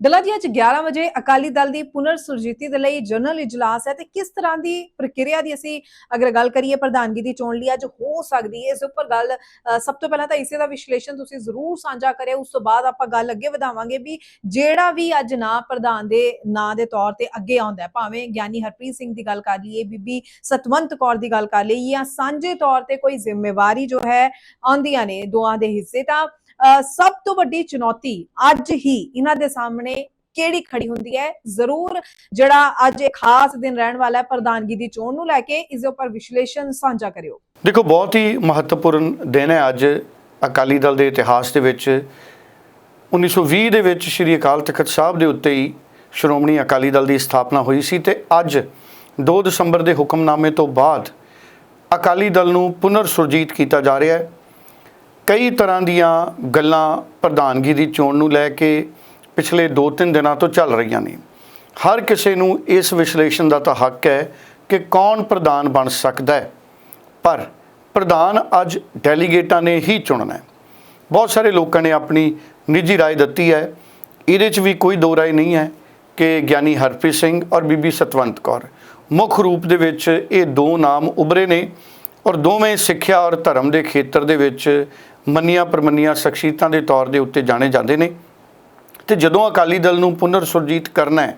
ਡੱਲਾ ਜੀ ਅੱਜ 11 ਵਜੇ ਅਕਾਲੀ ਦਲ ਦੀ ਪੁਨਰ ਸੁਰਜੀਤੀ ਦੇ ਲਈ ਜਨਰਲ ਇਜਲਾਸ ਹੈ ਤੇ ਕਿਸ ਤਰ੍ਹਾਂ ਦੀ ਪ੍ਰਕਿਰਿਆ ਦੀ ਅਸੀਂ ਅਗਰ ਗੱਲ ਕਰੀਏ, ਪ੍ਰਧਾਨਗੀ ਦੀ ਚੋਣ ਲਈ ਅੱਜ ਹੋ ਸਕਦੀ ਹੈ? ਇਸ ਉੱਪਰ ਗੱਲ ਸਭ ਤੋਂ ਪਹਿਲਾਂ ਤਾਂ ਇਸੇ ਦਾ ਵਿਸ਼ਲੇਸ਼ਣ ਤੁਸੀਂ ਜ਼ਰੂਰ ਸਾਂਝਾ ਕਰਿਓ। ਉਸ ਤੋਂ ਬਾਅਦ ਆਪਾਂ ਗੱਲ ਅੱਗੇ ਵਧਾਵਾਂਗੇ ਵੀ ਜਿਹੜਾ ਵੀ ਅੱਜ ਨਾਂ ਪ੍ਰਧਾਨ ਦੇ ਨਾਂ ਦੇ ਤੌਰ ਤੇ ਅੱਗੇ ਆਉਂਦਾ ਭਾਵੇਂ ਗਿਆਨੀ ਹਰਪ੍ਰੀਤ ਸਿੰਘ ਦੀ ਗੱਲ ਕਰ ਲਈਏ, ਬੀਬੀ ਸਤਵੰਤ ਕੌਰ ਦੀ ਗੱਲ ਕਰ ਲਈਏ ਜਾਂ ਸਾਂਝੇ ਤੌਰ ਤੇ ਕੋਈ ਜ਼ਿੰਮੇਵਾਰੀ ਜੋ ਹੈ, ਆਉਂਦੀਆਂ ਨੇ ਦੋਆਂ ਦੇ ਹਿੱਸੇ, ਤਾਂ ਸਭ ਤੋਂ ਵੱਡੀ ਚੁਣੌਤੀ ਅੱਜ ਹੀ ਇਹਨਾਂ ਦੇ ਸਾਹਮਣੇ ਕਿਹੜੀ ਖੜੀ ਹੁੰਦੀ ਹੈ? ਜ਼ਰੂਰ ਜਿਹੜਾ ਅੱਜ ਇੱਕ ਖਾਸ ਦਿਨ ਰਹਿਣ ਵਾਲਾ ਹੈ, ਪ੍ਰਧਾਨਗੀ ਦੀ ਚੋਣ ਨੂੰ ਲੈ ਕੇ ਇਸ ਦੇ ਉੱਪਰ ਵਿਸ਼ਲੇਸ਼ਣ ਸਾਂਝਾ ਕਰਿਓ। ਦੇਖੋ, ਬਹੁਤ ਹੀ ਮਹੱਤਵਪੂਰਨ ਦਿਨ ਹੈ ਅੱਜ ਅਕਾਲੀ ਦਲ ਦੇ ਇਤਿਹਾਸ ਦੇ ਵਿੱਚ। 1920 ਦੇ ਵਿੱਚ ਸ੍ਰੀ ਅਕਾਲ ਤਖਤ ਸਾਹਿਬ ਦੇ ਉੱਤੇ ਹੀ ਸ਼੍ਰੋਮਣੀ ਅਕਾਲੀ ਦਲ ਦੀ ਸਥਾਪਨਾ ਹੋਈ ਸੀ ਤੇ ਅੱਜ 2 ਦਸੰਬਰ ਦੇ ਹੁਕਮਨਾਮੇ ਤੋਂ ਬਾਅਦ ਅਕਾਲੀ ਦਲ ਨੂੰ ਪੁਨਰ ਸੁਰਜੀਤ ਕੀਤਾ ਜਾ ਰਿਹਾ ਹੈ। ਕਈ ਤਰ੍ਹਾਂ ਦੀਆਂ ਗੱਲਾਂ ਪ੍ਰਧਾਨਗੀ ਦੀ ਚੋਣ ਨੂੰ ਲੈ ਕੇ ਪਿਛਲੇ 2-3 ਦਿਨਾਂ ਤੋਂ ਚੱਲ ਰਹੀਆਂ ਨੇ ਹਰ ਕਿਸੇ ਨੂੰ ਇਸ ਵਿਸ਼ਲੇਸ਼ਣ ਦਾ ਤਾਂ ਹੱਕ ਹੈ ਕਿ ਕੌਣ ਪ੍ਰਧਾਨ ਬਣ ਸਕਦਾ ਹੈ ਪਰ ਪ੍ਰਧਾਨ ਅੱਜ ਡੈਲੀਗੇਟਾਂ ਨੇ ਹੀ ਚੁਣਨਾ ਹੈ ਬਹੁਤ ਸਾਰੇ ਲੋਕਾਂ ਨੇ ਆਪਣੀ ਨਿੱਜੀ رائے ਦਿੱਤੀ ਹੈ ਇਹਦੇ 'ਚ ਵੀ ਕੋਈ ਦੋ ਰਾਏ ਨਹੀਂ ਹੈ ਕਿ ਗਿਆਨੀ ਹਰਪ੍ਰੀਤ ਸਿੰਘ ਔਰ ਬੀਬੀ ਸਤਵੰਤ ਕੌਰ ਮੁੱਖ ਰੂਪ ਦੇ ਵਿੱਚ ਇਹ ਦੋ ਨਾਮ ਉਭਰੇ ਨੇ ਔਰ ਦੋਵੇਂ ਸਿੱਖਿਆ ਔਰ ਧਰਮ ਦੇ ਖੇਤਰ ਦੇ ਵਿੱਚ ਮੰਨੀਆਂ ਪ੍ਰਮੰਨੀਆਂ ਸ਼ਖਸੀਅਤਾਂ ਦੇ ਤੌਰ ਦੇ ਉੱਤੇ ਜਾਣੇ ਜਾਂਦੇ ਨੇ। ਤੇ ਜਦੋਂ ਅਕਾਲੀ ਦਲ ਨੂੰ ਪੁਨਰ ਸੁਰਜੀਤ ਕਰਨਾ ਹੈ,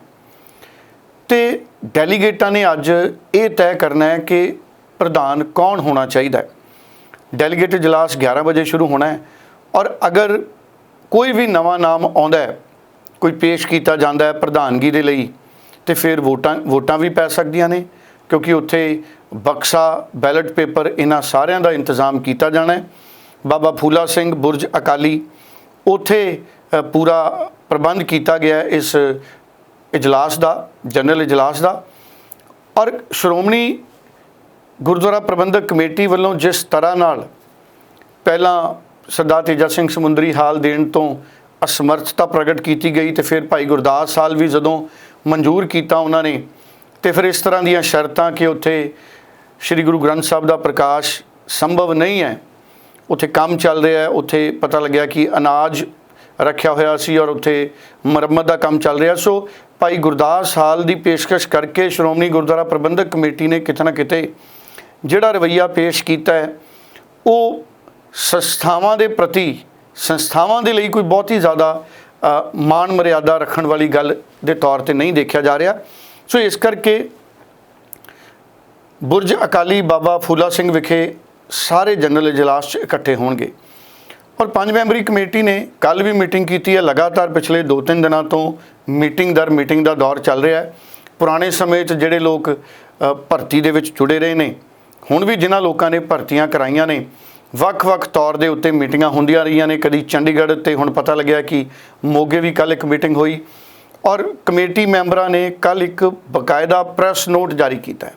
ਤੇ ਡੈਲੀਗੇਟਾਂ ਨੇ ਅੱਜ ਇਹ ਤੈਅ ਕਰਨਾ ਹੈ ਕਿ ਪ੍ਰਧਾਨ ਕੌਣ ਹੋਣਾ ਚਾਹੀਦਾ ਹੈ। ਡੈਲੀਗੇਟ ਇਜਲਾਸ 11 ਵਜੇ ਸ਼ੁਰੂ ਹੋਣਾ ਹੈ ਔਰ ਅਗਰ ਕੋਈ ਵੀ ਨਵਾਂ ਨਾਮ ਆਉਂਦਾ ਹੈ, ਕੋਈ ਪੇਸ਼ ਕੀਤਾ ਜਾਂਦਾ ਹੈ ਪ੍ਰਧਾਨਗੀ ਦੇ ਲਈ, ਤੇ ਫਿਰ ਵੋਟਾਂ ਵੋਟਾਂ ਵੀ ਪੈ ਸਕਦੀਆਂ ਨੇ, ਕਿਉਂਕਿ ਉੱਥੇ ਬਕਸਾ ਬੈਲਟ ਪੇਪਰ ਇਹਨਾਂ ਸਾਰਿਆਂ ਦਾ ਇੰਤਜ਼ਾਮ ਕੀਤਾ ਜਾਣਾ ਹੈ। ਬਾਬਾ ਫੂਲਾ ਸਿੰਘ ਬੁਰਜ ਅਕਾਲੀ, ਉੱਥੇ ਪੂਰਾ ਪ੍ਰਬੰਧ ਕੀਤਾ ਗਿਆ ਇਸ ਇਜਲਾਸ ਦਾ, ਜਨਰਲ ਇਜਲਾਸ ਦਾ। ਔਰ ਸ਼੍ਰੋਮਣੀ ਗੁਰਦੁਆਰਾ ਪ੍ਰਬੰਧਕ ਕਮੇਟੀ ਵੱਲੋਂ ਜਿਸ ਤਰ੍ਹਾਂ ਨਾਲ ਪਹਿਲਾਂ ਸਰਦਾਰ ਤੇਜਾ ਸਿੰਘ ਸਮੁੰਦਰੀ ਹਾਲ ਦੇਣ ਤੋਂ ਅਸਮਰਥਤਾ ਪ੍ਰਗਟ ਕੀਤੀ ਗਈ ਤੇ ਫਿਰ ਭਾਈ ਗੁਰਦਾਸ ਸਾਲ ਵੀ ਜਦੋਂ ਮਨਜ਼ੂਰ ਕੀਤਾ ਉਹਨਾਂ ਨੇ, ਤੇ ਫਿਰ ਇਸ ਤਰ੍ਹਾਂ ਦੀਆਂ ਸ਼ਰਤਾਂ ਕਿ ਉੱਥੇ ਸ੍ਰੀ ਗੁਰੂ ਗ੍ਰੰਥ ਸਾਹਿਬ ਦਾ ਪ੍ਰਕਾਸ਼ ਸੰਭਵ ਨਹੀਂ ਹੈ ਉੱਥੇ ਕੰਮ ਚੱਲ ਰਿਹਾ ਹੈ ਉੱਥੇ ਪਤਾ ਲੱਗਿਆ ਕਿ ਅਨਾਜ ਰੱਖਿਆ ਹੋਇਆ ਸੀ ਔਰ ਉੱਥੇ ਮੁਰੰਮਤ ਦਾ ਕੰਮ ਚੱਲ ਰਿਹਾ। ਸੋ ਭਾਈ ਗੁਰਦਾਸ ਹਾਲ ਦੀ ਪੇਸ਼ਕਸ਼ ਕਰਕੇ ਸ਼੍ਰੋਮਣੀ ਗੁਰਦੁਆਰਾ ਪ੍ਰਬੰਧਕ ਕਮੇਟੀ ਨੇ ਕਿਤੇ ਨਾ ਕਿਤੇ ਜਿਹੜਾ ਰਵਈਆ ਪੇਸ਼ ਕੀਤਾ ਹੈ ਉਹ ਸੰਸਥਾਵਾਂ ਦੇ ਪ੍ਰਤੀ ਸੰਸਥਾਵਾਂ ਦੇ ਲਈ ਕੋਈ ਬਹੁਤ ਹੀ ਜ਼ਿਆਦਾ ਅ, ਮਾਣ ਮਰਿਆਦਾ ਰੱਖਣ ਵਾਲੀ ਗੱਲ ਦੇ ਤੌਰ ਤੇ ਨਹੀਂ ਦੇਖਿਆ ਜਾ ਰਿਹਾ। ਸੋ ਇਸ ਕਰਕੇ ਬੁਰਜ ਅਕਾਲੀ ਬਾਬਾ ਫੂਲਾ ਸਿੰਘ ਵਿਖੇ ਸਾਰੇ ਜਨਰਲ ਇਜਲਾਸ 'ਚ ਇਕੱਠੇ ਹੋਣਗੇ। ਔਰ ਪੰਜ ਮੈਂਬਰੀ ਕਮੇਟੀ ਨੇ ਕੱਲ ਵੀ ਮੀਟਿੰਗ ਕੀਤੀ ਹੈ। ਲਗਾਤਾਰ ਪਿਛਲੇ 2-3 ਦਿਨਾਂ ਤੋਂ ਮੀਟਿੰਗ ਦਰ ਮੀਟਿੰਗ ਦਾ ਦੌਰ ਚੱਲ ਰਿਹਾ ਹੈ। ਪੁਰਾਣੇ ਸਮੇਂ 'ਚ ਜਿਹੜੇ ਲੋਕ ਭਰਤੀ ਦੇ ਵਿੱਚ ਜੁੜੇ ਰਹੇ ਨੇ, ਹੁਣ ਵੀ ਜਿਨ੍ਹਾਂ ਲੋਕਾਂ ਨੇ ਭਰਤੀਆਂ ਕਰਾਈਆਂ ਨੇ, ਵੱਖ-ਵੱਖ ਤੌਰ ਦੇ ਉੱਤੇ ਮੀਟਿੰਗਾਂ ਹੁੰਦੀਆਂ ਰਹੀਆਂ ਨੇ। ਕਦੀ ਚੰਡੀਗੜ੍ਹ ਤੇ ਹੁਣ ਪਤਾ ਲੱਗਿਆ ਕਿ ਮੋਗੇ ਵੀ ਕੱਲ ਇੱਕ ਮੀਟਿੰਗ ਹੋਈ। ਔਰ ਕਮੇਟੀ ਮੈਂਬਰਾਂ ਨੇ ਕੱਲ ਇੱਕ ਬਕਾਇਦਾ ਪ੍ਰੈਸ ਨੋਟ ਜਾਰੀ ਕੀਤਾ ਹੈ।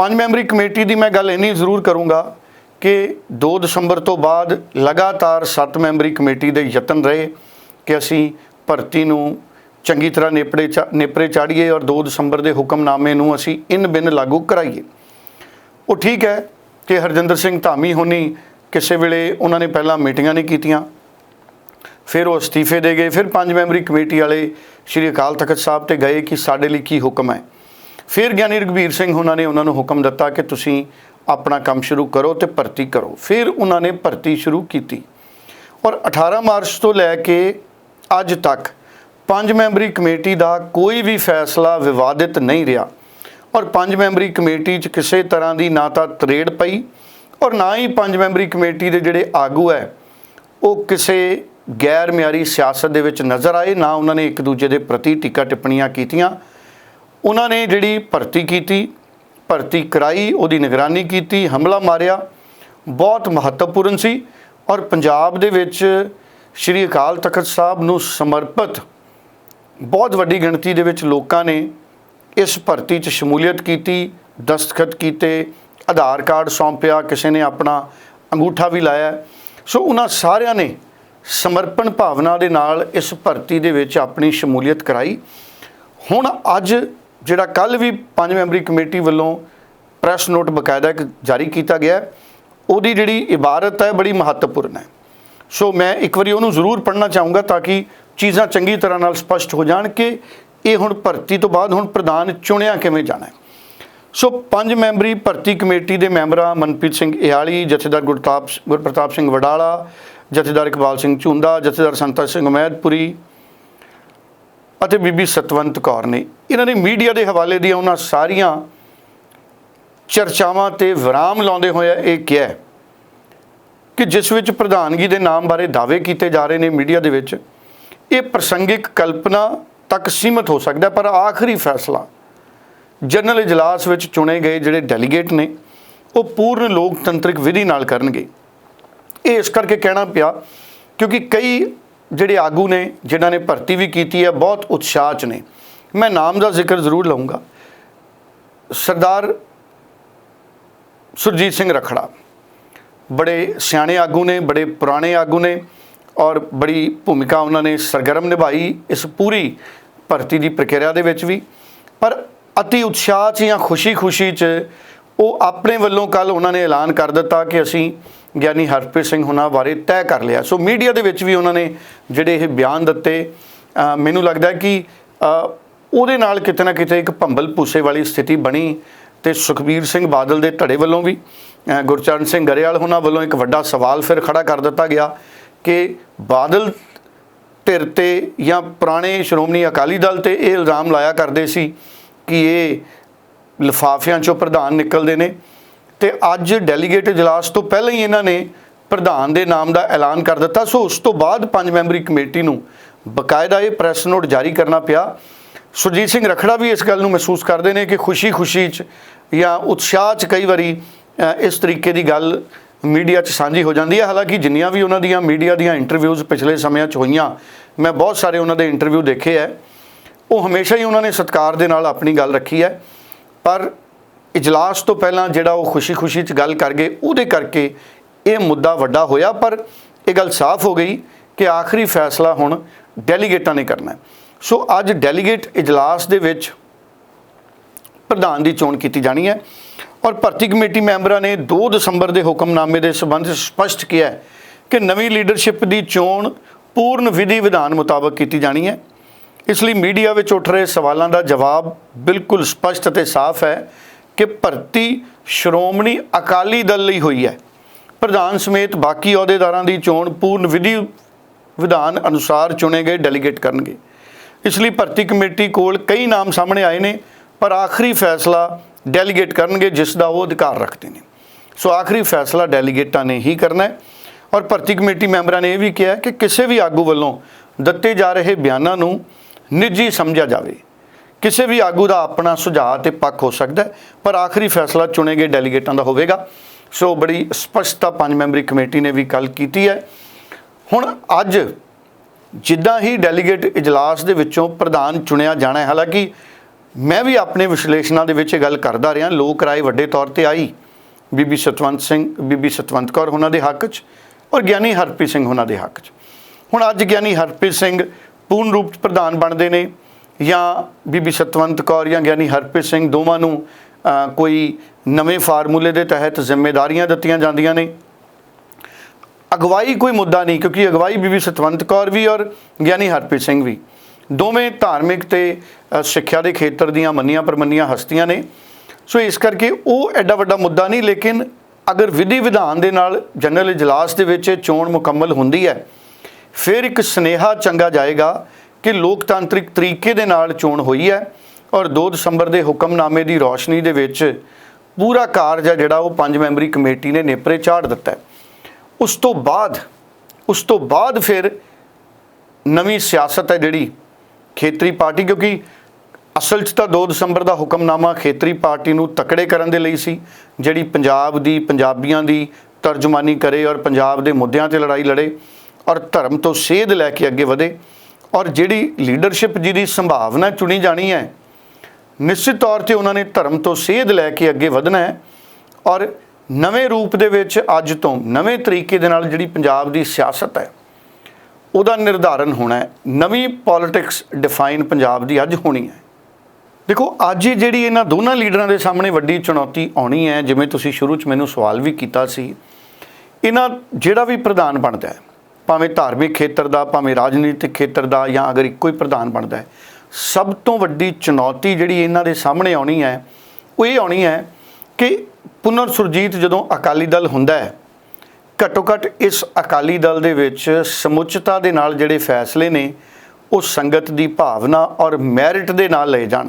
ਪੰਜ ਮੈਂਬਰੀ ਕਮੇਟੀ ਦੀ ਮੈਂ ਗੱਲ ਇੰਨੀ ਜ਼ਰੂਰ ਕਰੂੰਗਾ ਕਿ 2 ਦਸੰਬਰ ਤੋਂ ਬਾਅਦ ਲਗਾਤਾਰ 7 ਮੈਂਬਰੀ ਕਮੇਟੀ ਦੇ ਯਤਨ ਰਹੇ ਕਿ ਅਸੀਂ ਭਰਤੀ ਨੂੰ ਚੰਗੀ ਤਰ੍ਹਾਂ ਨੇਪੜੇ ਚਾ- ਨੇਪਰੇ ਚਾੜੀਏ ਔਰ 2 ਦਸੰਬਰ ਦੇ ਹੁਕਮਨਾਮੇ ਨੂੰ ਅਸੀਂ ਇਨ ਬਿਨ ਲਾਗੂ ਕਰਾਈਏ। ਉਹ ਠੀਕ ਹੈ ਕਿ ਹਰਜਿੰਦਰ ਸਿੰਘ ਧਾਮੀ ਹੋਣੀ ਕਿਸੇ ਵੇਲੇ ਉਹਨਾਂ ਨੇ ਪਹਿਲਾਂ ਮੀਟਿੰਗਾਂ ਨਹੀਂ ਕੀਤੀਆਂ, ਫਿਰ ਉਹ ਅਸਤੀਫੇ ਦੇ ਗਏ, ਫਿਰ ਪੰਜ ਮੈਂਬਰੀ ਕਮੇਟੀ ਵਾਲੇ ਸ਼੍ਰੀ ਅਕਾਲ ਤਖਤ ਸਾਹਿਬ ਤੇ ਗਏ ਕਿ ਸਾਡੇ ਲਈ ਕੀ ਹੁਕਮ ਹੈ। ਫਿਰ ਗਿਆਨੀ ਰਘਬੀਰ ਸਿੰਘ ਉਹਨਾਂ ਨੇ ਉਹਨਾਂ ਨੂੰ ਹੁਕਮ ਦਿੱਤਾ ਕਿ ਤੁਸੀਂ ਆਪਣਾ ਕੰਮ ਸ਼ੁਰੂ ਕਰੋ ਤੇ ਭਰਤੀ ਕਰੋ। ਫਿਰ ਉਹਨਾਂ ਨੇ ਭਰਤੀ ਸ਼ੁਰੂ ਕੀਤੀ। ਔਰ 18 ਮਾਰਚ ਤੋਂ ਲੈ ਕੇ ਅੱਜ ਤੱਕ ਪੰਜ ਮੈਂਬਰੀ ਕਮੇਟੀ ਦਾ ਕੋਈ ਵੀ ਫੈਸਲਾ ਵਿਵਾਦਿਤ ਨਹੀਂ ਰਿਹਾ। ਔਰ ਪੰਜ ਮੈਂਬਰੀ ਕਮੇਟੀ 'ਚ ਕਿਸੇ ਤਰ੍ਹਾਂ ਦੀ ਨਾ ਤਾਂ ਤਰੇੜ ਪਈ ਔਰ ਨਾ ਹੀ ਪੰਜ ਮੈਂਬਰੀ ਕਮੇਟੀ ਦੇ ਜਿਹੜੇ ਆਗੂ ਹੈ, ਉਹ ਕਿਸੇ ਗੈਰ ਮਿਆਰੀ ਸਿਆਸਤ ਦੇ ਵਿੱਚ ਨਜ਼ਰ ਆਏ, ਨਾ ਉਹਨਾਂ ਨੇ ਇੱਕ ਦੂਜੇ ਦੇ ਪ੍ਰਤੀ ਟਿੱਕਾ ਟਿੱਪਣੀਆਂ ਕੀਤੀਆਂ। ਉਹਨਾਂ ਨੇ ਜਿਹੜੀ ਭਰਤੀ ਕੀਤੀ, ਭਰਤੀ ਕਰਾਈ, ਉਹਦੀ ਨਿਗਰਾਨੀ ਕੀਤੀ, ਹਮਲਾ ਮਾਰਿਆ। ਬਹੁਤ ਮਹੱਤਵਪੂਰਨ ਸੀ ਔਰ ਪੰਜਾਬ ਦੇ ਵਿੱਚ ਸ਼੍ਰੀ ਅਕਾਲ ਤਖਤ ਸਾਹਿਬ ਨੂੰ ਸਮਰਪਿਤ ਬਹੁਤ ਵੱਡੀ ਗਿਣਤੀ ਦੇ ਵਿੱਚ ਲੋਕਾਂ ਨੇ ਇਸ ਭਰਤੀ 'ਚ ਸ਼ਮੂਲੀਅਤ ਕੀਤੀ, ਦਸਤਖਤ ਕੀਤੇ, ਆਧਾਰ ਕਾਰਡ ਸੌਂਪਿਆ, ਕਿਸੇ ਨੇ ਆਪਣਾ ਅੰਗੂਠਾ ਵੀ ਲਾਇਆ। ਸੋ ਉਹਨਾਂ ਸਾਰਿਆਂ ਨੇ ਸਮਰਪਣ ਭਾਵਨਾ ਦੇ ਨਾਲ ਇਸ ਭਰਤੀ ਦੇ ਵਿੱਚ ਆਪਣੀ ਸ਼ਮੂਲੀਅਤ ਕਰਾਈ। ਹੁਣ ਅੱਜ ਜਿਹੜਾ ਕੱਲ ਵੀ ਪੰਜ ਮੈਂਬਰੀ ਕਮੇਟੀ ਵੱਲੋਂ ਪ੍ਰੈਸ ਨੋਟ ਬਕਾਇਦਾ ਜਾਰੀ ਕੀਤਾ ਗਿਆ ਉਹਦੀ ਜਿਹੜੀ ਇਬਾਰਤ ਹੈ, ਬੜੀ ਮਹੱਤਵਪੂਰਨ ਹੈ। ਸੋ ਮੈਂ ਇੱਕ ਵਾਰੀ ਉਹਨੂੰ ਜ਼ਰੂਰ ਪੜ੍ਹਨਾ ਚਾਹੂੰਗਾ ਤਾਂ ਕਿ ਚੀਜ਼ਾਂ ਚੰਗੀ ਤਰ੍ਹਾਂ ਨਾਲ ਸਪਸ਼ਟ ਹੋ ਜਾਣ ਕਿ ਇਹ ਹੁਣ ਭਰਤੀ ਤੋਂ ਬਾਅਦ ਹੁਣ ਪ੍ਰਧਾਨ ਚੁਣਿਆ ਕਿਵੇਂ ਜਾਣਾ ਹੈ। ਸੋ ਪੰਜ ਮੈਂਬਰੀ ਭਰਤੀ ਕਮੇਟੀ ਦੇ ਮੈਂਬਰਾਂ ਮਨਪ੍ਰੀਤ ਸਿੰਘ ਇਹਾਲੀ ਜਥੇਦਾਰ ਗੁਰਤਾਪ ਗੁਰਪ੍ਰਤਾਪ ਸਿੰਘ ਵਡਾਲਾ, ਜਥੇਦਾਰ ਇਕਬਾਲ ਸਿੰਘ ਝੁੰਦਾ, ਜਥੇਦਾਰ ਸੰਤਾ ਸਿੰਘ ਉਮੈਦਪੁਰੀ ਅਤੇ ਬੀਬੀ ਸਤਵੰਤ ਕੌਰ ਨੇ ਇਹਨਾਂ ਨੇ ਮੀਡੀਆ ਦੇ ਹਵਾਲੇ ਦੀਆਂ ਉਹਨਾਂ ਸਾਰੀਆਂ ਚਰਚਾਵਾਂ ਤੇ ਵਿਰਾਮ ਲਾਉਂਦੇ ਹੋਇਆ ਇਹ ਕਿਹਾ ਕਿ ਜਿਸ ਵਿੱਚ ਪ੍ਰਧਾਨਗੀ ਦੇ ਨਾਮ ਬਾਰੇ ਦਾਅਵੇ ਕੀਤੇ ਜਾ ਰਹੇ ਨੇ ਮੀਡੀਆ ਦੇ ਵਿੱਚ, ਇਹ ਪ੍ਰਸੰਗਿਕ ਕਲਪਨਾ ਤੱਕ ਸੀਮਤ ਹੋ ਸਕਦਾ ਪਰ ਆਖਰੀ ਫੈਸਲਾ ਜਨਰਲ ਇਜਲਾਸ ਵਿੱਚ ਚੁਣੇ ਗਏ ਜਿਹੜੇ ਡੈਲੀਗੇਟ ਨੇ, ਉਹ ਪੂਰਨ ਲੋਕਤੰਤਰਿਕ ਵਿਧੀ ਨਾਲ ਕਰਨਗੇ। ਇਹ ਇਸ ਕਰਕੇ ਕਹਿਣਾ ਪਿਆ ਕਿਉਂਕਿ ਕਈ ਜਿਹੜੇ ਆਗੂ ਨੇ, ਜਿਨ੍ਹਾਂ ਨੇ ਭਰਤੀ ਵੀ ਕੀਤੀ ਹੈ, ਬਹੁਤ ਉਤਸ਼ਾਹ 'ਚ ਨੇ। ਮੈਂ ਨਾਮ ਦਾ ਜ਼ਿਕਰ ਜ਼ਰੂਰ ਲਵਾਂਗਾ ਸਰਦਾਰ ਸੁਰਜੀਤ ਸਿੰਘ ਰਖੜਾ। ਬੜੇ ਸਿਆਣੇ ਆਗੂ ਨੇ, ਬੜੇ ਪੁਰਾਣੇ ਆਗੂ ਨੇ ਔਰ ਬੜੀ ਭੂਮਿਕਾ ਉਹਨਾਂ ਨੇ ਸਰਗਰਮ ਨਿਭਾਈ ਇਸ ਪੂਰੀ ਭਰਤੀ ਦੀ ਪ੍ਰਕਿਰਿਆ ਦੇ ਵਿੱਚ ਵੀ। ਪਰ ਅਤੀ ਉਤਸ਼ਾਹ 'ਚ ਜਾਂ ਖੁਸ਼ੀ-ਖੁਸ਼ੀ 'ਚ ਉਹ ਆਪਣੇ ਵੱਲੋਂ ਕੱਲ ਉਹਨਾਂ ਨੇ ਐਲਾਨ ਕਰ ਦਿੱਤਾ ਕਿ ਅਸੀਂ ਗਿਆਨੀ ਹਰਪ੍ਰੀਤ ਸਿੰਘ ਹੁਣਾਂ ਬਾਰੇ ਤੈਅ ਕਰ ਲਿਆ। ਸੋ ਮੀਡੀਆ ਦੇ ਵਿੱਚ ਵੀ ਉਹਨਾਂ ਨੇ ਜਿਹੜੇ ਇਹ ਬਿਆਨ ਦਿੱਤੇ ਮੈਨੂੰ ਲੱਗਦਾ ਕਿ ਉਹਦੇ ਨਾਲ ਕਿਤੇ ਨਾ ਕਿਤੇ ਇੱਕ ਭੰਬਲ ਭੂਸੇ ਵਾਲੀ ਸਥਿਤੀ ਬਣੀ ਤੇ ਸੁਖਬੀਰ ਸਿੰਘ ਬਾਦਲ ਦੇ ਧੜੇ ਵੱਲੋਂ ਵੀ ਗੁਰਚਰਨ ਸਿੰਘ ਗਰੇਵਾਲ ਉਹਨਾਂ ਵੱਲੋਂ ਇੱਕ ਵੱਡਾ ਸਵਾਲ ਫਿਰ ਖੜਾ ਕਰ ਦਿੱਤਾ ਗਿਆ ਕਿ ਬਾਦਲ ਧਿਰ ਤੇ ਜਾਂ ਪੁਰਾਣੇ ਸ਼੍ਰੋਮਣੀ ਅਕਾਲੀ ਦਲ ਤੇ ਇਹ ਇਲਜ਼ਾਮ ਲਾਇਆ ਕਰਦੇ ਸੀ ਕਿ ਇਹ ਲਿਫਾਫਿਆਂ ਚੋਂ ਪ੍ਰਧਾਨ ਨਿਕਲਦੇ ਨੇ। ਤੇ ਅੱਜ ਡੈਲੀਗੇਟ ਇਜਲਾਸ ਤੋਂ ਪਹਿਲਾਂ ਹੀ ਇਹਨਾਂ ਨੇ ਪ੍ਰਧਾਨ ਦੇ ਨਾਮ ਦਾ ਐਲਾਨ ਕਰ ਦਿੱਤਾ। ਸੋ ਉਸ ਤੋਂ ਬਾਅਦ ਪੰਜ ਮੈਂਬਰੀ ਕਮੇਟੀ ਨੂੰ ਬਕਾਇਦਾ ਇਹ ਪ੍ਰੈਸ ਨੋਟ ਜਾਰੀ ਕਰਨਾ ਪਿਆ। ਸੁਰਜੀਤ ਸਿੰਘ ਰਖੜਾ ਵੀ ਇਸ ਗੱਲ ਨੂੰ ਮਹਿਸੂਸ ਕਰਦੇ ਨੇ ਕਿ ਖੁਸ਼ੀ-ਖੁਸ਼ੀ 'ਚ ਜਾਂ ਉਤਸ਼ਾਹ 'ਚ ਕਈ ਵਾਰੀ ਇਸ ਤਰੀਕੇ ਦੀ ਗੱਲ ਮੀਡੀਆ 'ਚ ਸਾਂਝੀ ਹੋ ਜਾਂਦੀ ਹੈ। ਹਾਲਾਂਕਿ ਜਿੰਨੀਆਂ ਵੀ ਉਹਨਾਂ ਦੀਆਂ ਮੀਡੀਆ ਦੀਆਂ ਇੰਟਰਵਿਊਜ਼ ਪਿਛਲੇ ਸਮਿਆਂ 'ਚ ਹੋਈਆਂ, ਮੈਂ ਬਹੁਤ ਸਾਰੇ ਉਹਨਾਂ ਦੇ ਇੰਟਰਵਿਊ ਦੇਖੇ ਹੈ। ਉਹ ਹਮੇਸ਼ਾ ਹੀ ਉਹਨਾਂ ਨੇ ਸਤਿਕਾਰ ਦੇ ਨਾਲ ਆਪਣੀ ਗੱਲ ਰੱਖੀ ਹੈ। ਪਰ ਇਜਲਾਸ ਤੋਂ ਪਹਿਲਾਂ ਜਿਹੜਾ ਉਹ ਖੁਸ਼ੀ-ਖੁਸ਼ੀ 'ਚ ਗੱਲ ਕਰ ਗਏ, ਉਹਦੇ ਕਰਕੇ ਇਹ ਮੁੱਦਾ ਵੱਡਾ ਹੋਇਆ, ਪਰ ਇਹ ਗੱਲ ਸਾਫ਼ ਹੋ ਗਈ ਕਿ ਆਖਰੀ ਫੈਸਲਾ ਹੁਣ ਡੈਲੀਗੇਟਾਂ ਨੇ ਕਰਨਾ ਹੈ। ਸੋ ਅੱਜ ਡੈਲੀਗੇਟ ਇਜਲਾਸ ਦੇ ਵਿੱਚ ਪ੍ਰਧਾਨ ਦੀ ਚੋਣ ਕੀਤੀ ਜਾਣੀ ਹੈ ਔਰ ਭਰਤੀ ਕਮੇਟੀ ਮੈਂਬਰਾਂ ਨੇ 2 ਦਸੰਬਰ ਦੇ ਹੁਕਮਨਾਮੇ ਦੇ ਸਬੰਧ ਵਿੱਚ ਸਪਸ਼ਟ ਕੀਤਾ ਹੈ ਕਿ ਨਵੀਂ ਲੀਡਰਸ਼ਿਪ ਦੀ ਚੋਣ ਪੂਰਨ ਵਿਧੀ ਵਿਧਾਨ ਮੁਤਾਬਕ ਕੀਤੀ ਜਾਣੀ ਹੈ। ਇਸ ਲਈ ਮੀਡੀਆ ਵਿੱਚ ਉੱਠ ਰਹੇ ਸਵਾਲਾਂ ਦਾ ਜਵਾਬ ਬਿਲਕੁਲ ਸਪਸ਼ਟ ਅਤੇ ਸਾਫ਼ ਹੈ ਕਿ ਭਰਤੀ ਸ਼੍ਰੋਮਣੀ ਅਕਾਲੀ ਦਲ ਲਈ ਹੋਈ ਹੈ। ਪ੍ਰਧਾਨ ਸਮੇਤ ਬਾਕੀ ਅਹੁਦੇਦਾਰਾਂ ਦੀ ਚੋਣ ਪੂਰਨ ਵਿਧੀ ਵਿਧਾਨ ਅਨੁਸਾਰ ਚੁਣੇ ਗਏ, ਡੈਲੀਗੇਟ ਕਰਨਗੇ। ਇਸ ਲਈ ਭਰਤੀ ਕਮੇਟੀ ਕੋਲ ਕਈ ਨਾਮ ਸਾਹਮਣੇ ਆਏ ਨੇ, ਪਰ ਆਖਰੀ ਫੈਸਲਾ ਡੈਲੀਗੇਟ ਕਰਨਗੇ, ਜਿਸ ਦਾ ਉਹ ਅਧਿਕਾਰ ਰੱਖਦੇ ਨੇ। ਸੋ ਆਖਰੀ ਫੈਸਲਾ ਡੈਲੀਗੇਟਾਂ ਨੇ ਹੀ ਕਰਨਾ ਹੈ। ਔਰ ਭਰਤੀ ਕਮੇਟੀ ਮੈਂਬਰਾਂ ਨੇ ਇਹ ਵੀ ਕਿਹਾ ਕਿ ਕਿਸੇ ਵੀ ਆਗੂ ਵੱਲੋਂ ਦਿੱਤੇ ਜਾ ਰਹੇ ਬਿਆਨਾਂ ਨੂੰ ਨਿੱਜੀ ਸਮਝਿਆ ਜਾਵੇ। ਕਿਸੇ ਵੀ ਆਗੂ ਦਾ ਆਪਣਾ ਸੁਝਾਅ ਤੇ ਪੱਖ ਹੋ ਸਕਦਾ ਹੈ, ਪਰ ਆਖਰੀ ਫੈਸਲਾ ਚੁਣੇ ਗਏ ਡੈਲੀਗੇਟਾਂ ਦਾ ਹੋਵੇਗਾ। ਸੋ ਬੜੀ ਸਪਸ਼ਟਤਾ ਪੰਜ ਮੈਂਬਰੀ ਕਮੇਟੀ ਨੇ ਵੀ ਕੱਲ ਕੀਤੀ ਹੈ। ਹੁਣ ਅੱਜ ਜਿੱਦਾਂ ਹੀ ਡੈਲੀਗੇਟ ਇਜਲਾਸ ਦੇ ਵਿੱਚੋਂ ਪ੍ਰਧਾਨ ਚੁਣਿਆ ਜਾਣਾ ਹੈ, ਹਾਲਾਂਕਿ ਮੈਂ ਵੀ ਆਪਣੇ ਵਿਸ਼ਲੇਸ਼ਣਾਂ ਦੇ ਵਿੱਚ ਇਹ ਗੱਲ ਕਰਦਾ ਰਿਹਾ। ਲੋਕ ਰਾਏ ਵੱਡੇ ਤੌਰ ਤੇ ਆਈ। ਬੀਬੀ ਸਤਵੰਤ ਸਿੰਘ, ਬੀਬੀ ਸਤਵੰਤ ਕੌਰ ਉਹਨਾਂ ਦੇ ਹੱਕ 'ਚ ਔਰ ਗਿਆਨੀ ਹਰਪ੍ਰੀਤ ਸਿੰਘ ਉਹਨਾਂ ਦੇ ਹੱਕ 'ਚ। ਹੁਣ ਅੱਜ ਗਿਆਨੀ ਹਰਪ੍ਰੀਤ ਸਿੰਘ ਪੂਰਨ ਰੂਪ 'ਚ ਪ੍ਰਧਾਨ ਬਣਦੇ ਨੇ। ਜਾਂ ਬੀਬੀ ਸਤਵੰਤ ਕੌਰ ਜਾਂ ਗਿਆਨੀ ਹਰਪ੍ਰੀਤ ਸਿੰਘ ਦੋਵਾਂ ਨੂੰ ਕੋਈ ਨਵੇਂ ਫਾਰਮੂਲੇ ਦੇ ਤਹਿਤ ਜ਼ਿੰਮੇਵਾਰੀਆਂ ਦਿੱਤੀਆਂ ਜਾਂਦੀਆਂ ਨੇ। ਅਗਵਾਈ ਕੋਈ ਮੁੱਦਾ ਨਹੀਂ, ਕਿਉਂਕਿ ਅਗਵਾਈ ਬੀਬੀ ਸਤਵੰਤ ਕੌਰ ਵੀ ਔਰ ਗਿਆਨੀ ਹਰਪ੍ਰੀਤ ਸਿੰਘ ਵੀ। ਦੋਵੇਂ ਧਾਰਮਿਕ ਤੇ ਸਿੱਖਿਆ ਦੇ ਖੇਤਰ ਦੀਆਂ ਮੰਨੀਆਂ ਪਰਮੰਨੀਆਂ ਹਸਤੀਆਂ ਨੇ। ਸੋ ਇਸ ਕਰਕੇ ਉਹ ਐਡਾ ਵੱਡਾ ਮੁੱਦਾ ਨਹੀਂ, ਲੇਕਿਨ ਅਗਰ ਵਿਧੀ ਵਿਧਾਨ ਦੇ ਨਾਲ ਜਨਰਲ ਇਜਲਾਸ ਦੇ ਵਿੱਚ ਚੋਣ ਮੁਕੰਮਲ ਹੁੰਦੀ ਹੈ, ਫਿਰ ਇੱਕ ਸਨੇਹਾ ਚੰਗਾ ਜਾਏਗਾ ਕਿ ਲੋਕਤਾਂਤਰਿਕ ਤਰੀਕੇ ਦੇ ਨਾਲ ਚੋਣ ਹੋਈ ਹੈ ਔਰ 2 ਦਸੰਬਰ ਦੇ ਹੁਕਮਨਾਮੇ ਦੀ ਰੌਸ਼ਨੀ ਦੇ ਵਿੱਚ ਪੂਰਾ ਕਾਰਜ ਹੈ ਜਿਹੜਾ ਉਹ ਪੰਜ ਮੈਂਬਰੀ ਕਮੇਟੀ ਨੇ ਨੇਪਰੇ ਚਾੜ ਦਿੱਤਾ ਉਸ ਤੋਂ ਬਾਅਦ, ਉਸ ਤੋਂ ਬਾਅਦ ਫਿਰ ਨਵੀਂ ਸਿਆਸਤ ਹੈ ਜਿਹੜੀ ਖੇਤਰੀ ਪਾਰਟੀ, ਕਿਉਂਕਿ ਅਸਲ 'ਚ ਤਾਂ 2 ਦਸੰਬਰ ਦਾ ਹੁਕਮਨਾਮਾ ਖੇਤਰੀ ਪਾਰਟੀ ਨੂੰ ਤਕੜੇ ਕਰਨ ਦੇ ਲਈ ਸੀ, ਜਿਹੜੀ ਪੰਜਾਬ ਦੀ ਪੰਜਾਬੀਆਂ ਦੀ ਤਰਜਮਾਨੀ ਕਰੇ ਔਰ ਪੰਜਾਬ ਦੇ ਮੁੱਦਿਆਂ ਤੇ ਲੜਾਈ ਲੜੇ ਔਰ ਧਰਮ ਤੋਂ ਸੇਧ ਲੈ ਕੇ ਅੱਗੇ ਵਧੇ। ਔਰ ਜਿਹੜੀ ਲੀਡਰਸ਼ਿਪ ਜਿਹਦੀ ਸੰਭਾਵਨਾ ਚੁਣੀ ਜਾਣੀ ਹੈ, ਨਿਸ਼ਚਿਤ ਤੌਰ ਤੇ ਉਹਨਾਂ ਨੇ ਧਰਮ ਤੋਂ ਸੇਧ ਲੈ ਕੇ ਅੱਗੇ ਵਧਣਾ ਹੈ ਔਰ ਨਵੇਂ ਰੂਪ ਦੇ ਵਿੱਚ ਅੱਜ ਤੋਂ ਨਵੇਂ ਤਰੀਕੇ ਦੇ ਨਾਲ ਜਿਹੜੀ ਪੰਜਾਬ ਦੀ ਸਿਆਸਤ ਹੈ, ਉਹਦਾ ਨਿਰਧਾਰਨ ਹੋਣਾ ਹੈ। ਨਵੀਂ ਪੋਲਿਟਿਕਸ ਡਿਫਾਈਨ ਪੰਜਾਬ ਦੀ ਅੱਜ ਹੋਣੀ ਹੈ। ਦੇਖੋ, ਅੱਜ ਹੀ ਜਿਹੜੀ ਇਹਨਾਂ ਦੋਨਾਂ ਲੀਡਰਾਂ ਦੇ ਸਾਹਮਣੇ ਵੱਡੀ ਚੁਣੌਤੀ ਆਉਣੀ ਹੈ, ਜਿਵੇਂ ਤੁਸੀਂ ਸ਼ੁਰੂ 'ਚ ਮੈਨੂੰ ਸਵਾਲ ਵੀ ਕੀਤਾ ਸੀ, ਇਹਨਾਂ ਜਿਹੜਾ ਵੀ ਪ੍ਰਧਾਨ ਬਣਦਾ ਹੈ ਭਾਵੇਂ ਧਾਰਮਿਕ ਖੇਤਰ ਦਾ, ਭਾਵੇਂ ਰਾਜਨੀਤਿਕ ਖੇਤਰ ਦਾ ਜਾਂ ਅਗਰ ਇੱਕੋ ਹੀ ਪ੍ਰਧਾਨ ਬਣਦਾ ਹੈ, ਸਭ ਤੋਂ ਵੱਡੀ ਚੁਣੌਤੀ ਜਿਹੜੀ ਇਹਨਾਂ ਦੇ ਸਾਹਮਣੇ ਆਉਣੀ ਹੈ, ਉਹ ਇਹ ਆਉਣੀ ਹੈ ਕਿ ਪੁਨਰ ਸੁਰਜੀਤ ਜਦੋਂ ਅਕਾਲੀ ਦਲ ਹੁੰਦਾ ਹੈ, ਘੱਟੋ ਘੱਟ ਇਸ ਅਕਾਲੀ ਦਲ ਦੇ ਵਿੱਚ ਸਮੁੱਚਤਾ ਦੇ ਨਾਲ ਜਿਹੜੇ ਫੈਸਲੇ ਨੇ, ਉਹ ਸੰਗਤ ਦੀ ਭਾਵਨਾ ਔਰ ਮੈਰਿਟ ਦੇ ਨਾਲ ਲਏ ਜਾਣ।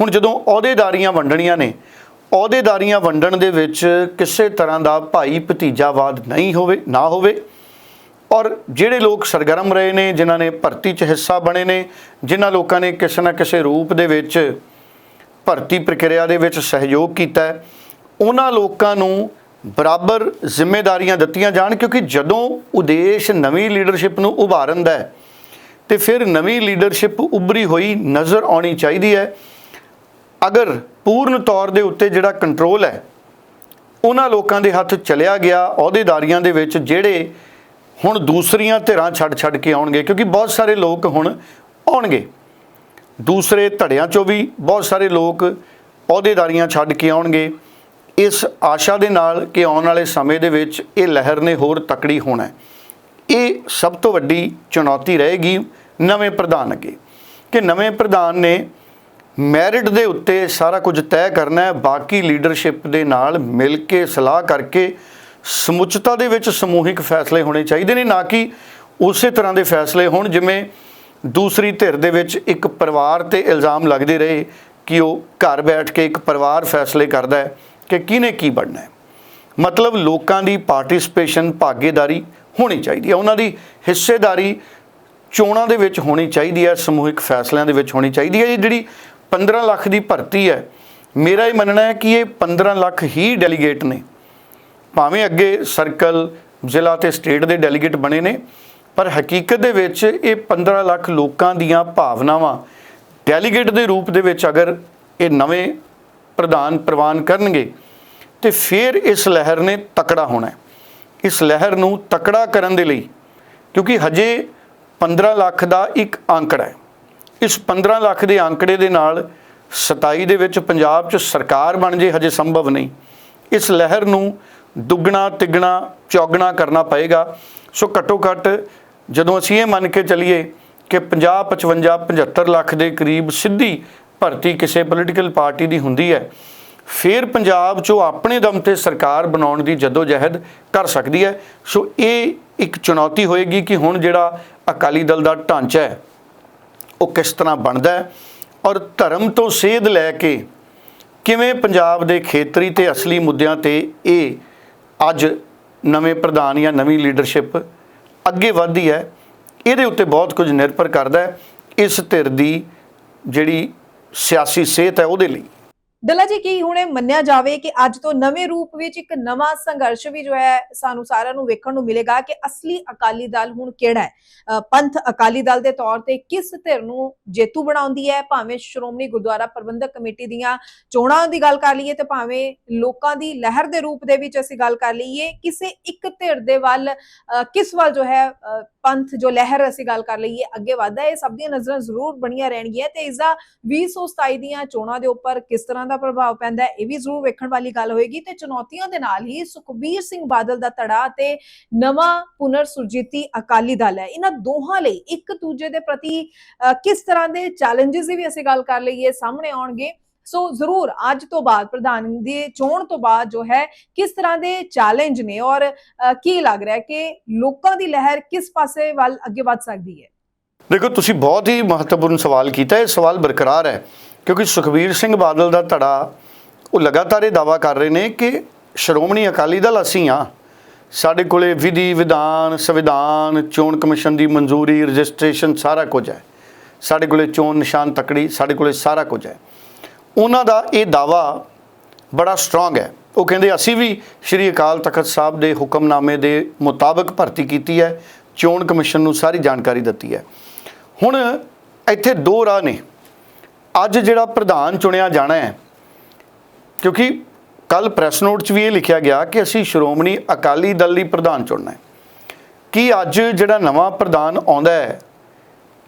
ਹੁਣ ਜਦੋਂ ਅਹੁਦੇਦਾਰੀਆਂ ਵੰਡਣੀਆਂ ਨੇ, ਅਹੁਦੇਦਾਰੀਆਂ ਵੰਡਣ ਦੇ ਵਿੱਚ ਕਿਸੇ ਤਰ੍ਹਾਂ ਦਾ ਭਾਈ ਭਤੀਜਾਵਾਦ ਨਹੀਂ ਹੋਵੇ, ਨਾ ਹੋਵੇ ਔਰ ਜਿਹੜੇ ਲੋਕ ਸਰਗਰਮ ਰਹੇ ਨੇ, ਜਿਨ੍ਹਾਂ ਨੇ ਭਰਤੀ 'ਚ ਹਿੱਸਾ ਬਣੇ ਨੇ, ਜਿਨ੍ਹਾਂ ਲੋਕਾਂ ਨੇ ਕਿਸੇ ਨਾ ਕਿਸੇ ਰੂਪ ਦੇ ਵਿੱਚ ਭਰਤੀ ਪ੍ਰਕਿਰਿਆ ਦੇ ਵਿੱਚ ਸਹਿਯੋਗ ਕੀਤਾ ਹੈ, ਉਹਨਾਂ ਲੋਕਾਂ ਨੂੰ ਬਰਾਬਰ ਜ਼ਿੰਮੇਵਾਰੀਆਂ ਦਿੱਤੀਆਂ ਜਾਣ, ਕਿਉਂਕਿ ਜਦੋਂ ਉਦੇਸ਼ ਨਵੀਂ ਲੀਡਰਸ਼ਿਪ ਨੂੰ ਉਭਾਰਨ ਦਾ ਹੈ, ਤੇ ਫਿਰ ਨਵੀਂ ਲੀਡਰਸ਼ਿਪ ਉਭਰੀ ਹੋਈ ਨਜ਼ਰ ਆਉਣੀ ਚਾਹੀਦੀ ਹੈ। ਅਗਰ ਪੂਰਨ ਤੌਰ ਦੇ ਉੱਤੇ ਜਿਹੜਾ ਕੰਟਰੋਲ ਹੈ, ਉਹਨਾਂ ਲੋਕਾਂ ਦੇ ਹੱਥ ਚਲਿਆ ਗਿਆ, ਅਹੁਦੇਦਾਰੀਆਂ ਦੇ ਵਿੱਚ ਜਿਹੜੇ ਹੁਣ ਦੂਸਰੀਆਂ ਧਿਰਾਂ ਛੱਡ ਛੱਡ ਕੇ ਆਉਣਗੇ, ਕਿਉਂਕਿ ਬਹੁਤ ਸਾਰੇ ਲੋਕ ਹੁਣ ਆਉਣਗੇ। ਦੂਸਰੇ ਧੜਿਆਂ ਚੋਂ ਵੀ ਬਹੁਤ ਸਾਰੇ ਲੋਕ ਅਹੁਦੇਦਾਰੀਆਂ ਛੱਡ ਕੇ ਆਉਣਗੇ। ਇਸ ਆਸ਼ਾ ਦੇ ਨਾਲ ਕਿ ਆਉਣ ਵਾਲੇ ਸਮੇਂ ਦੇ ਵਿੱਚ ਇਹ ਲਹਿਰ ਨੇ ਹੋਰ ਤਕੜੀ ਹੋਣਾ ਇਹ ਸਭ ਤੋਂ ਵੱਡੀ ਚੁਣੌਤੀ ਰਹੇਗੀ ਨਵੇਂ ਪ੍ਰਧਾਨ ਅੱਗੇ। ਕਿ ਨਵੇਂ ਪ੍ਰਧਾਨ ਨੇ ਮੈਰਿਟ ਦੇ ਉੱਤੇ ਸਾਰਾ ਕੁਝ ਤੈਅ ਕਰਨਾ ਹੈ, ਬਾਕੀ ਲੀਡਰਸ਼ਿਪ ਦੇ ਨਾਲ ਮਿਲ ਕੇ ਸਲਾਹ ਕਰਕੇ ਸਮੁੱਚਤਾ ਦੇ ਵਿੱਚ ਸਮੂਹਿਕ ਫੈਸਲੇ ਹੋਣੇ ਚਾਹੀਦੇ ਨੇ, ਨਾ ਕਿ ਉਸੇ ਤਰ੍ਹਾਂ ਦੇ ਫੈਸਲੇ ਹੋਣ ਜਿਵੇਂ ਦੂਸਰੀ ਧਿਰ ਦੇ ਵਿੱਚ ਇੱਕ ਪਰਿਵਾਰ ਤੇ ਇਲਜ਼ਾਮ ਲੱਗਦੇ ਰਹੇ ਕਿ ਉਹ ਘਰ ਬੈਠ ਕੇ ਇੱਕ ਪਰਿਵਾਰ ਫੈਸਲੇ ਕਰਦਾ ਹੈ ਕਿ ਕਿਹਨੇ ਕੀ ਬਣਨਾ ਹੈ। ਮਤਲਬ ਲੋਕਾਂ ਦੀ ਪਾਰਟਿਸਿਪੇਸ਼ਨ ਭਾਗੀਦਾਰੀ ਹੋਣੀ ਚਾਹੀਦੀ ਹੈ, ਉਹਨਾਂ ਦੀ ਹਿੱਸੇਦਾਰੀ ਚੋਣਾਂ ਦੇ ਵਿੱਚ ਹੋਣੀ ਚਾਹੀਦੀ ਹੈ, ਸਮੂਹਿਕ ਫੈਸਲਿਆਂ ਦੇ ਵਿੱਚ ਹੋਣੀ ਚਾਹੀਦੀ ਹੈ। ਇਹ ਜਿਹੜੀ 15 ਲੱਖ ਦੀ ਭਰਤੀ ਹੈ, ਮੇਰਾ ਇਹ ਮੰਨਣਾ ਹੈ ਕਿ ਇਹ 15 ਲੱਖ ਹੀ ਡੈਲੀਗੇਟ ਨੇ। ਭਾਵੇਂ ਅੱਗੇ ਸਰਕਲ ਜ਼ਿਲ੍ਹਾ ਤੇ ਸਟੇਟ ਦੇ ਡੈਲੀਗੇਟ ਬਣੇ ਨੇ, ਪਰ ਹਕੀਕਤ ਦੇ ਵਿੱਚ ਇਹ 15 ਲੱਖ ਲੋਕਾਂ ਦੀਆਂ ਭਾਵਨਾਵਾਂ ਡੈਲੀਗੇਟ ਦੇ ਰੂਪ ਦੇ ਵਿੱਚ ਅਗਰ ਇਹ ਨਵੇਂ ਪ੍ਰਧਾਨ ਪ੍ਰਵਾਨ ਕਰਨਗੇ, ਤੇ ਫਿਰ ਇਸ ਲਹਿਰ ਨੇ ਤਕੜਾ ਹੋਣਾ ਇਸ ਲਹਿਰ ਨੂੰ ਤਕੜਾ ਕਰਨ ਦੇ ਲਈ, ਕਿਉਂਕਿ ਹਜੇ 15 ਲੱਖ ਦਾ ਇੱਕ ਅੰਕੜਾ ਹੈ। ਇਸ 15 ਲੱਖ ਦੇ ਅੰਕੜੇ ਦੇ ਨਾਲ 27 ਦੇ ਵਿੱਚ ਪੰਜਾਬ 'ਚ ਸਰਕਾਰ ਬਣ ਜੇ ਹਜੇ ਸੰਭਵ ਨਹੀਂ। ਇਸ ਲਹਿਰ ਨੂੰ ਦੁੱਗਣਾ, ਤਿੱਗਣਾ, ਚੌਗਣਾ ਕਰਨਾ ਪਏਗਾ। ਸੋ ਘੱਟੋ ਘੱਟ ਜਦੋਂ ਅਸੀਂ ਇਹ ਮੰਨ ਕੇ ਚੱਲੀਏ ਕਿ 50 55 75 ਲੱਖ ਦੇ ਕਰੀਬ ਸਿੱਧੀ ਭਰਤੀ ਕਿਸੇ ਪੋਲੀਟੀਕਲ ਪਾਰਟੀ ਦੀ ਹੁੰਦੀ ਹੈ, ਫਿਰ ਪੰਜਾਬ 'ਚੋਂ ਆਪਣੇ ਦਮ ਤੇ ਸਰਕਾਰ ਬਣਾਉਣ ਦੀ ਜਦੋਜਹਿਦ ਕਰ ਸਕਦੀ ਹੈ। ਸੋ ਇਹ ਇੱਕ ਚੁਣੌਤੀ ਹੋਏਗੀ ਕਿ ਹੁਣ ਜਿਹੜਾ ਅਕਾਲੀ ਦਲ ਦਾ ਢਾਂਚਾ ਹੈ, ਉਹ ਕਿਸ ਤਰ੍ਹਾਂ ਬਣਦਾ ਹੈ ਔਰ ਧਰਮ ਤੋਂ ਸੇਧ ਲੈ ਕੇ ਕਿਵੇਂ ਪੰਜਾਬ ਦੇ ਖੇਤਰੀ ਤੇ ਅਸਲੀ ਮੁੱਦਿਆਂ ਤੇ ਇਹ ਅੱਜ ਨਵੇਂ ਪ੍ਰਧਾਨ ਜਾਂ ਨਵੀਂ ਲੀਡਰਸ਼ਿਪ ਅੱਗੇ ਵਧਦੀ ਹੈ, ਇਹਦੇ ਉੱਤੇ ਬਹੁਤ ਕੁਝ ਨਿਰਭਰ ਕਰਦਾ ਹੈ ਇਸ ਧਿਰ ਦੀ ਜਿਹੜੀ ਸਿਆਸੀ ਸਿਹਤ ਹੈ ਉਹਦੇ ਲਈ। ਦਲਾ ਜੀ ਕੀ ਹੁਣੇ ਮੰਨਿਆ ਜਾਵੇ ਕਿ ਅੱਜ ਤੋਂ ਨਵੇਂ ਰੂਪ ਵਿੱਚ ਇੱਕ ਨਵਾਂ ਸੰਘਰਸ਼ ਵੀ ਜੋ ਹੈ ਸਾਨੂੰ ਸਾਰਿਆਂ ਨੂੰ ਵੇਖਣ ਨੂੰ ਮਿਲੇਗਾ ਕਿ ਅਸਲੀ ਅਕਾਲੀ ਦਲ ਹੁਣ ਕਿਹੜਾ ਹੈ? ਪੰਥ ਅਕਾਲੀ ਦਲ ਦੇ ਤੌਰ ਤੇ ਕਿਸ ਧਿਰ ਨੂੰ ਜੇਤੂ ਬਣਾਉਂਦੀ ਹੈ? ਭਾਵੇਂ ਸ਼੍ਰੋਮਣੀ ਗੁਰਦੁਆਰਾ ਪ੍ਰਬੰਧਕ ਕਮੇਟੀ ਦੀਆਂ ਚੋਣਾਂ ਦੀ ਗੱਲ ਕਰ ਲਈਏ ਤੇ ਭਾਵੇਂ ਲੋਕਾਂ ਦੀ ਲਹਿਰ ਦੇ ਰੂਪ ਦੇ ਵਿੱਚ ਅਸੀਂ ਗੱਲ ਕਰ ਲਈਏ ਕਿਸੇ ਇੱਕ ਧਿਰ ਦੇ ਵੱਲ ਅ, ਕਿਸ ਵੱਲ ਜੋ ਹੈ ਅ, ਪੰਥ ਜੋ ਲਹਿਰ ਅਸੀਂ ਗੱਲ ਕਰ ਲਈਏ ਅੱਗੇ ਵਧਦਾ ਹੈ। ਇਹ ਸਭ ਦੀਆਂ ਨਜ਼ਰਾਂ ਜ਼ਰੂਰ ਬਣੀਆਂ ਰਹਿਣਗੀਆਂ ਤੇ ਇਸ ਦਾ 2027 ਦੀਆਂ ਚੋਣਾਂ ਦੇ ਉੱਪਰ ਕਿਸ ਤਰ੍ਹਾਂ ਦਾ ਪ੍ਰਭਾਵ ਪੈਂਦਾ ਹੈ, ਇਹ ਵੀ ਜ਼ਰੂਰ ਵੇਖਣ ਵਾਲੀ ਗੱਲ ਹੋਏਗੀ ਤੇ ਚੁਣੌਤੀਆਂ ਦੇ ਨਾਲ ਹੀ ਸੁਖਬੀਰ ਸਿੰਘ ਬਾਦਲ ਦਾ ਧੜਾ ਤੇ ਨਵਾਂ ਪੁਨਰ ਸੁਰਜੀਤੀ ਅਕਾਲੀ ਦਲ ਹੈ। ਇਹਨਾਂ ਦੋਹਾਂ ਲਈ ਇੱਕ ਦੂਜੇ ਦੇ ਪ੍ਰਤੀ ਕਿਸ ਤਰ੍ਹਾਂ ਦੇ ਚੈਲੰਜਸ ਦੀ ਵੀ ਅਸੀਂ ਗੱਲ ਕਰ ਲਈਏ, ਸਾਹਮਣੇ ਆਉਣਗੇ। ਸੋ ਜ਼ਰੂਰ ਅੱਜ ਤੋਂ ਬਾਅਦ, ਪ੍ਰਧਾਨ ਦੀ ਚੋਣ ਤੋਂ ਬਾਅਦ ਜੋ ਹੈ, ਕਿਸ ਤਰ੍ਹਾਂ ਦੇ ਚੈਲੰਜ ਨੇ ਔਰ ਕੀ ਲੱਗ ਰਿਹਾ ਕਿ ਲੋਕਾਂ ਦੀ ਲਹਿਰ ਕਿਸ ਪਾਸੇ ਵੱਲ ਅੱਗੇ ਵੱਧ ਸਕਦੀ ਹੈ? ਦੇਖੋ, ਤੁਸੀਂ ਬਹੁਤ ਹੀ ਮਹੱਤਵਪੂਰਨ ਸਵਾਲ ਕੀਤਾ, ਇਹ ਸਵਾਲ ਬਰਕਰਾਰ ਹੈ। ਕਿਉਂਕਿ ਸੁਖਬੀਰ ਸਿੰਘ ਬਾਦਲ ਦਾ ਧੜਾ, ਉਹ ਲਗਾਤਾਰ ਇਹ ਦਾਵਾ ਕਰ ਰਹੇ ਨੇ ਕਿ ਸ਼੍ਰੋਮਣੀ ਅਕਾਲੀ ਦਲ ਅਸੀਂ ਆ ਸਾਡੇ ਕੋਲੇ ਵਿਧੀ, ਵਿਧਾਨ, ਸੰਵਿਧਾਨ, ਚੋਣ ਕਮਿਸ਼ਨ ਦੀ ਮਨਜ਼ੂਰੀ, ਰਜਿਸਟ੍ਰੇਸ਼ਨ ਸਾਰਾ ਕੁਝ ਹੈ। ਸਾਡੇ ਕੋਲੇ ਚੋਣ ਨਿਸ਼ਾਨ ਤਕੜੀ, ਸਾਡੇ ਕੋਲੇ ਸਾਰਾ ਕੁਝ ਹੈ। ਉਹਨਾਂ ਦਾ ਇਹ ਦਾਵਾ ਬੜਾ ਸਟਰੋਂਗ ਹੈ। ਉਹ ਕਹਿੰਦੇ, ਅਸੀਂ ਵੀ ਸ਼੍ਰੀ ਅਕਾਲ ਤਖਤ ਸਾਹਿਬ ਦੇ ਹੁਕਮਨਾਮੇ ਦੇ ਮੁਤਾਬਕ ਭਰਤੀ ਕੀਤੀ ਹੈ, ਚੋਣ ਕਮਿਸ਼ਨ ਨੂੰ ਸਾਰੀ ਜਾਣਕਾਰੀ ਦਿੱਤੀ ਹੈ। ਹੁਣ ਇੱਥੇ ਦੋ ਰਾਹ ਨੇ। ਅੱਜ ਜਿਹੜਾ ਪ੍ਰਧਾਨ ਚੁਣਿਆ ਜਾਣਾ ਹੈ, ਕਿਉਂਕਿ ਕੱਲ ਪ੍ਰੈਸ ਨੋਟ 'ਚ ਵੀ ਇਹ ਲਿਖਿਆ ਗਿਆ ਕਿ ਅਸੀਂ ਸ਼੍ਰੋਮਣੀ ਅਕਾਲੀ ਦਲ ਲਈ ਪ੍ਰਧਾਨ ਚੁਣਨਾ ਹੈ। ਕੀ ਅੱਜ ਜਿਹੜਾ ਨਵਾਂ ਪ੍ਰਧਾਨ ਆਉਂਦਾ ਹੈ,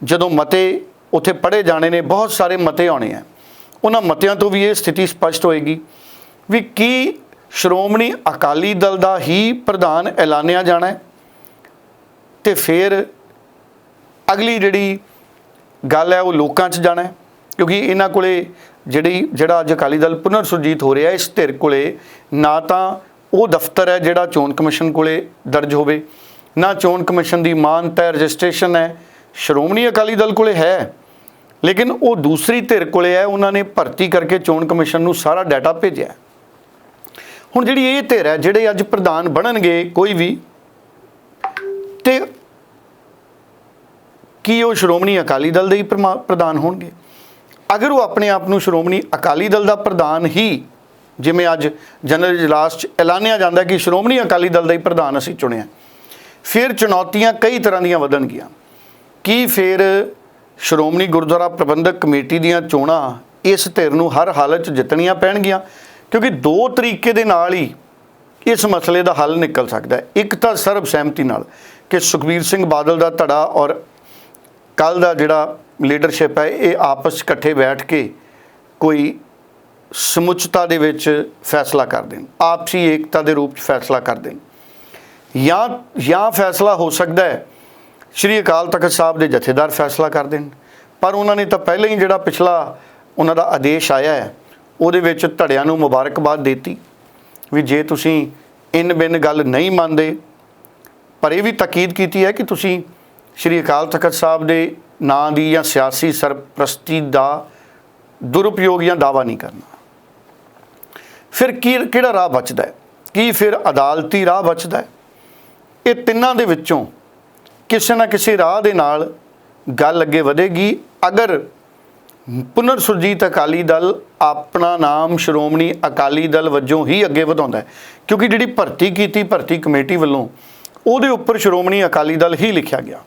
ਜਦੋਂ ਮਤੇ ਉੱਥੇ ਪੜੇ ਜਾਣੇ ਨੇ, ਬਹੁਤ ਸਾਰੇ ਮਤੇ ਆਉਣੇ ਆ ਉਹਨਾਂ ਮਤਿਆਂ ਤੋਂ ਵੀ ਇਹ ਸਥਿਤੀ ਸਪਸ਼ਟ ਹੋਏਗੀ ਵੀ ਕੀ ਸ਼੍ਰੋਮਣੀ ਅਕਾਲੀ ਦਲ ਦਾ ਹੀ ਪ੍ਰਧਾਨ ਐਲਾਨਿਆ ਜਾਣਾ ਹੈ? ਤੇ ਫਿਰ ਅਗਲੀ ਜਿਹੜੀ ਗੱਲ ਹੈ, ਉਹ ਲੋਕਾਂ 'ਚ ਜਾਣਾ ਹੈ। ਕਿਉਂਕਿ ਇਹਨਾਂ ਕੋਲੇ ਜਿਹੜੀ, ਜਿਹੜਾ ਅੱਜ ਅਕਾਲੀ ਦਲ ਪੁਨਰ ਸੁਰਜੀਤ ਹੋ ਰਿਹਾ, ਇਸ ਧਿਰ ਕੋਲੇ ਨਾ ਤਾਂ ਉਹ ਦਫ਼ਤਰ ਹੈ ਜਿਹੜਾ ਚੋਣ ਕਮਿਸ਼ਨ ਕੋਲੇ ਦਰਜ ਹੋਵੇ, ਨਾ ਚੋਣ ਕਮਿਸ਼ਨ ਦੀ ਮਾਨਤਾ ਹੈ ਰਜਿਸਟ੍ਰੇਸ਼ਨ ਹੈ, ਸ਼੍ਰੋਮਣੀ ਅਕਾਲੀ ਦਲ ਕੋਲੇ ਹੈ। ਲੇਕਿਨ ਉਹ ਦੂਸਰੀ ਧਿਰ ਕੋਲੇ ਹੈ, ਉਹਨਾਂ ਨੇ ਭਰਤੀ ਕਰਕੇ ਚੋਣ ਕਮਿਸ਼ਨ ਨੂੰ ਸਾਰਾ ਡਾਟਾ ਭੇਜਿਆ ਹੁਣ ਜਿਹੜੀ ਇਹ ਧਿਰ ਹੈ, ਜਿਹੜੇ ਅੱਜ ਪ੍ਰਧਾਨ ਬਣਨਗੇ ਕੋਈ ਵੀ, ਤੇ ਕੀ ਉਹ ਸ਼੍ਰੋਮਣੀ ਅਕਾਲੀ ਦਲ ਦੇ ਹੀ ਪ੍ਰਮਾ- ਪ੍ਰਧਾਨ ਹੋਣਗੇ? ਅਗਰ ਉਹ ਆਪਣੇ ਆਪ ਨੂੰ ਸ਼੍ਰੋਮਣੀ ਅਕਾਲੀ ਦਲ ਦਾ ਪ੍ਰਧਾਨ ਹੀ, ਜਿਵੇਂ ਅੱਜ ਜਨਰਲ ਇਜਲਾਸ 'ਚ ਐਲਾਨਿਆ ਜਾਂਦਾ ਕਿ ਸ਼੍ਰੋਮਣੀ ਅਕਾਲੀ ਦਲ ਦਾ ਹੀ ਪ੍ਰਧਾਨ ਅਸੀਂ ਚੁਣਿਆ, ਫਿਰ ਚੁਣੌਤੀਆਂ ਕਈ ਤਰ੍ਹਾਂ ਦੀਆਂ ਵਧਣਗੀਆਂ ਕੀ ਫਿਰ ਸ਼੍ਰੋਮਣੀ ਗੁਰਦੁਆਰਾ ਪ੍ਰਬੰਧਕ ਕਮੇਟੀ ਦੀਆਂ ਚੋਣਾਂ ਇਸ ਧਿਰ ਨੂੰ ਹਰ ਹਾਲਤ 'ਚ ਜਿੱਤਣੀਆਂ ਪੈਣਗੀਆਂ? ਕਿਉਂਕਿ ਦੋ ਤਰੀਕੇ ਦੇ ਨਾਲ ਹੀ ਇਸ ਮਸਲੇ ਦਾ ਹੱਲ ਨਿਕਲ ਸਕਦਾ ਹੈ। ਇੱਕ ਤਾਂ ਸਰਬ ਸਹਿਮਤੀ ਨਾਲ ਕਿ ਸੁਖਬੀਰ ਸਿੰਘ ਬਾਦਲ ਦਾ ਧੜਾ ਔਰ ਕੱਲ ਦਾ ਜਿਹੜਾ ਲੀਡਰਸ਼ਿਪ ਹੈ, ਇਹ ਆਪਸ 'ਚ ਇਕੱਠੇ ਬੈਠ ਕੇ ਕੋਈ ਸਮੁੱਚਤਾ ਦੇ ਵਿੱਚ ਫੈਸਲਾ ਕਰ ਦੇਣ। ਆਪਸੀ ਏਕਤਾ ਦੇ ਰੂਪ 'ਚ ਫੈਸਲਾ ਕਰ ਦੇਣ। ਜਾਂ ਜਾਂ ਫੈਸਲਾ ਹੋ ਸਕਦਾ ਹੈ, ਸ਼੍ਰੀ ਅਕਾਲ ਤਖਤ ਸਾਹਿਬ ਦੇ ਜਥੇਦਾਰ ਫੈਸਲਾ ਕਰ ਦੇਣ। ਪਰ ਉਹਨਾਂ ਨੇ ਤਾਂ ਪਹਿਲਾਂ ਹੀ ਜਿਹੜਾ ਪਿਛਲਾ ਉਹਨਾਂ ਦਾ ਆਦੇਸ਼ ਆਇਆ ਹੈ, ਉਹਦੇ ਵਿੱਚ ਧੜਿਆਂ ਨੂੰ ਮੁਬਾਰਕਬਾਦ ਦਿੱਤੀ ਵੀ ਜੇ ਤੁਸੀਂ ਇਨ ਬਿਨ ਗੱਲ ਨਹੀਂ ਮੰਨਦੇ, ਪਰ ਇਹ ਵੀ ਤਾਕੀਦ ਕੀਤੀ ਹੈ ਕਿ ਤੁਸੀਂ ਸ਼੍ਰੀ ਅਕਾਲ ਤਖਤ ਸਾਹਿਬ ਦੇ ਨਾਂ ਦੀ ਜਾਂ ਸਿਆਸੀ ਸਰਪ੍ਰਸਤੀ ਦਾ ਦੁਰਉਪਯੋਗ ਜਾਂ ਦਾਵਾ ਨਹੀਂ ਕਰਨਾ। ਫਿਰ ਕੀ, ਕਿਹੜਾ ਰਾਹ ਬਚਦਾ ਹੈ? ਕੀ ਫਿਰ ਅਦਾਲਤੀ ਰਾਹ ਬਚਦਾ ਹੈ? ਇਹ ਤਿੰਨਾਂ ਦੇ ਵਿੱਚੋਂ ਕਿਸੇ ਨਾ ਕਿਸੇ ਰਾਹ ਦੇ ਨਾਲ ਗੱਲ ਅੱਗੇ ਵਧੇਗੀ। ਅਗਰ ਪੁਨਰ ਸੁਰਜੀਤ ਅਕਾਲੀ ਦਲ ਆਪਣਾ ਨਾਮ ਸ਼੍ਰੋਮਣੀ ਅਕਾਲੀ ਦਲ ਵਜੋਂ ਹੀ ਅੱਗੇ ਵਧਾਉਂਦਾ ਕਿਉਂਕਿ ਜਿਹੜੀ ਭਰਤੀ ਕੀਤੀ ਭਰਤੀ ਕਮੇਟੀ ਵੱਲੋਂ ਉਹਦੇ ਉੱਪਰ ਸ਼੍ਰੋਮਣੀ ਅਕਾਲੀ ਦਲ ਹੀ ਲਿਖਿਆ ਗਿਆ।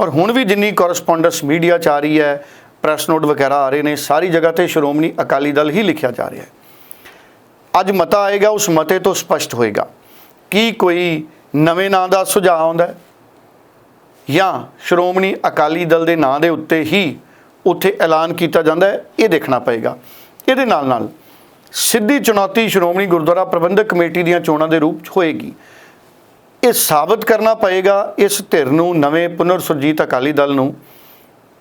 ਔਰ ਹੁਣ ਵੀ ਜਿੰਨੀ ਕੋਰਸਪੋਂਡੈਂਸ ਮੀਡੀਆ ਚ ਆ ਰਹੀ ਹੈ ਪ੍ਰੈਸ ਨੋਟ ਵਗੈਰਾ ਆ ਰਹੇ ਨੇ, ਸਾਰੀ ਜਗ੍ਹਾ ਤੇ ਸ਼੍ਰੋਮਣੀ ਅਕਾਲੀ ਦਲ ਹੀ ਲਿਖਿਆ ਜਾ ਰਿਹਾ ਹੈ। ਅੱਜ ਮਤਾ ਆਏਗਾ, ਉਸ ਮਤੇ ਤੋਂ ਸਪਸ਼ਟ ਹੋਏਗਾ ਕੀ ਕੋਈ ਨਵੇਂ ਨਾਂ ਦਾ ਸੁਝਾਅ ਆਉਂਦਾ ਜਾਂ ਸ਼੍ਰੋਮਣੀ ਅਕਾਲੀ ਦਲ ਦੇ ਨਾਂ ਦੇ ਉੱਤੇ ਹੀ ਉੱਥੇ ਐਲਾਨ ਕੀਤਾ ਜਾਂਦਾ ਹੈ, ਇਹ ਦੇਖਣਾ ਪਏਗਾ। ਇਹਦੇ ਨਾਲ ਨਾਲ ਸਿੱਧੀ ਚੁਣੌਤੀ ਸ਼੍ਰੋਮਣੀ ਗੁਰਦੁਆਰਾ ਪ੍ਰਬੰਧਕ ਕਮੇਟੀ ਦੀਆਂ ਚੋਣਾਂ ਦੇ ਰੂਪ 'ਚ ਹੋਏਗੀ। ਇਹ ਸਾਬਤ ਕਰਨਾ ਪਏਗਾ ਇਸ ਧਿਰ ਨੂੰ, ਨਵੇਂ ਪੁਨਰ ਸੁਰਜੀਤ ਅਕਾਲੀ ਦਲ ਨੂੰ,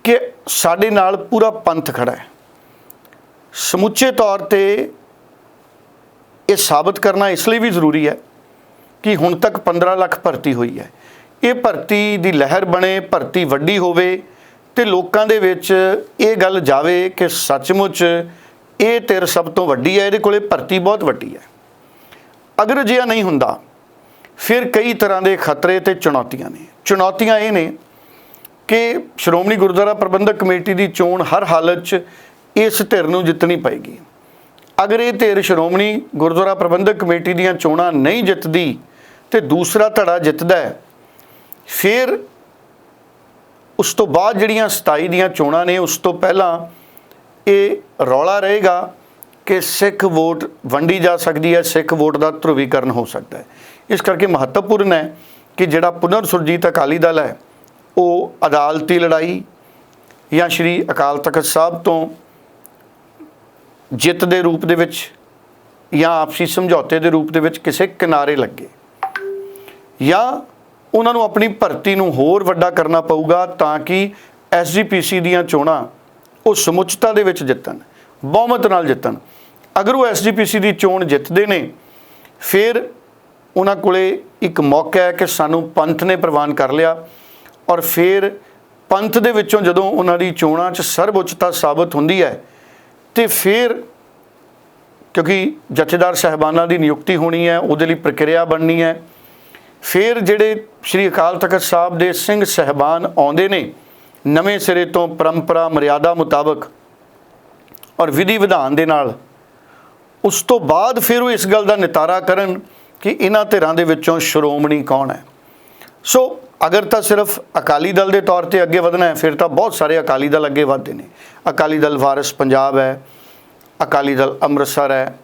ਕਿ ਸਾਡੇ ਨਾਲ ਪੂਰਾ ਪੰਥ ਖੜਾ ਹੈ। ਸਮੁੱਚੇ ਤੌਰ ਤੇ ਇਹ ਸਾਬਤ ਕਰਨਾ ਇਸ ਲਈ ਵੀ ਜ਼ਰੂਰੀ ਹੈ ਕਿ ਹੁਣ ਤੱਕ 15 ਲੱਖ ਭਰਤੀ ਹੋਈ ਹੈ। ਇਹ ਭਰਤੀ ਦੀ ਲਹਿਰ ਬਣੇ, ਭਰਤੀ ਵੱਡੀ ਹੋਵੇ ਤੇ ਲੋਕਾਂ ਦੇ ਵਿੱਚ ਇਹ ਗੱਲ ਜਾਵੇ ਕਿ ਸੱਚਮੁੱਚ ਇਹ ਧਿਰ ਸਭ ਤੋਂ ਵੱਡੀ ਹੈ, ਇਹਦੇ ਕੋਲੇ ਭਰਤੀ ਬਹੁਤ ਵੱਡੀ ਹੈ। ਅਗਰ ਅਜਿਹਾ ਨਹੀਂ ਹੁੰਦਾ ਫਿਰ ਕਈ ਤਰ੍ਹਾਂ ਦੇ ਖਤਰੇ ਤੇ ਚੁਣੌਤੀਆਂ ਨੇ। ਚੁਣੌਤੀਆਂ ਇਹ ਨੇ ਕਿ ਸ਼੍ਰੋਮਣੀ ਗੁਰਦੁਆਰਾ ਪ੍ਰਬੰਧਕ ਕਮੇਟੀ ਦੀ ਚੋਣ ਹਰ ਹਾਲਤ 'ਚ ਇਸ ਧਿਰ ਨੂੰ ਜਿੱਤਣੀ ਪਏਗੀ। ਅਗਰ ਇਹ ਧਿਰ ਸ਼੍ਰੋਮਣੀ ਗੁਰਦੁਆਰਾ ਪ੍ਰਬੰਧਕ ਕਮੇਟੀ ਦੀਆਂ ਚੋਣਾਂ ਨਹੀਂ ਜਿੱਤਦੀ ਤੇ ਦੂਸਰਾ ਧੜਾ ਜਿੱਤਦਾ ਹੈ, ਫਿਰ ਉਸ ਤੋਂ ਬਾਅਦ ਜਿਹੜੀਆਂ 27 ਦੀਆਂ ਚੋਣਾਂ ਨੇ, ਉਸ ਤੋਂ ਪਹਿਲਾਂ ਇਹ ਰੌਲਾ ਰਹੇਗਾ ਕਿ ਸਿੱਖ ਵੋਟ ਵੰਡੀ ਜਾ ਸਕਦੀ ਹੈ, ਸਿੱਖ ਵੋਟ ਦਾ ਧਰੁਵੀਕਰਨ ਹੋ ਸਕਦਾ ਹੈ। ਇਸ ਕਰਕੇ ਮਹੱਤਵਪੂਰਨ ਹੈ ਕਿ ਜਿਹੜਾ ਪੁਨਰ ਸੁਰਜੀਤ ਅਕਾਲੀ ਦਲ ਹੈ, ਉਹ ਅਦਾਲਤੀ ਲੜਾਈ ਜਾਂ ਸ਼੍ਰੀ ਅਕਾਲ ਤਖਤ ਸਾਹਿਬ ਤੋਂ ਜਿੱਤ ਦੇ ਰੂਪ ਦੇ ਵਿੱਚ ਜਾਂ ਆਪਸੀ ਸਮਝੌਤੇ ਦੇ ਰੂਪ ਦੇ ਵਿੱਚ ਕਿਸੇ ਕਿਨਾਰੇ ਲੱਗੇ। ਜਾਂ ਉਹਨਾਂ ਨੂੰ ਆਪਣੀ ਭਰਤੀ ਨੂੰ ਹੋਰ ਵੱਡਾ ਕਰਨਾ ਪਊਗਾ ਤਾਂ ਕਿ ਐਸਜੀਪੀਸੀ ਦੀਆਂ ਚੋਣਾਂ ਉਹ ਸਮੁੱਚਤਾ ਦੇ ਵਿੱਚ ਜਿੱਤਣ, ਬਹੁਮਤ ਨਾਲ ਜਿੱਤਣ। ਅਗਰ ਉਹ ਐਸਜੀਪੀਸੀ ਦੀ ਚੋਣ ਜਿੱਤਦੇ ਨੇ, ਫਿਰ ਉਹਨਾਂ ਕੋਲੇ ਇੱਕ ਮੌਕਾ ਹੈ ਕਿ ਸਾਨੂੰ ਪੰਥ ਨੇ ਪ੍ਰਵਾਨ ਕਰ ਲਿਆ ਔਰ ਫਿਰ ਪੰਥ ਦੇ ਵਿੱਚੋਂ ਜਦੋਂ ਉਹਨਾਂ ਦੀ ਚੋਣਾਂ 'ਚ ਸਰਵਉੱਚਤਾ ਸਾਬਤ ਹੁੰਦੀ ਹੈ ਤੇ ਫਿਰ ਕਿਉਂਕਿ ਜਥੇਦਾਰ ਸਹਿਬਾਨਾਂ ਦੀ ਨਿਯੁਕਤੀ ਹੋਣੀ ਹੈ, ਉਹਦੇ ਲਈ ਪ੍ਰਕਿਰਿਆ ਬਣਨੀ ਹੈ, ਫਿਰ ਜਿਹੜੇ ਸ੍ਰੀ ਅਕਾਲ ਤਖਤ ਸਾਹਿਬ ਦੇ ਸਿੰਘ ਸਹਿਬਾਨ ਆਉਂਦੇ ਨੇ, ਨਵੇਂ ਸਿਰੇ ਤੋਂ ਪਰੰਪਰਾ, ਮਰਿਆਦਾ ਮੁਤਾਬਕ ਔਰ ਵਿਧੀ ਵਿਧਾਨ ਦੇ ਨਾਲ, ਉਸ ਤੋਂ ਬਾਅਦ ਫਿਰ ਉਹ ਇਸ ਗੱਲ ਦਾ ਨਿਤਾਰਾ ਕਰਨ ਕਿ ਇਹਨਾਂ ਧਿਰਾਂ ਦੇ ਵਿੱਚੋਂ ਸ਼੍ਰੋਮਣੀ ਕੌਣ ਹੈ? ਸੋ ਅਗਰ ਤਾਂ ਸਿਰਫ ਅਕਾਲੀ ਦਲ ਦੇ ਤੌਰ ਤੇ ਅੱਗੇ ਵਧਣਾ ਹੈ, ਫਿਰ ਤਾਂ ਬਹੁਤ ਸਾਰੇ ਅਕਾਲੀ ਦਲ ਅੱਗੇ ਵਧਦੇ ਨੇ। ਅਕਾਲੀ ਦਲ ਵਾਰਿਸ ਪੰਜਾਬ ਹੈ, ਅਕਾਲੀ ਦਲ ਅੰਮ੍ਰਿਤਸਰ ਹੈ।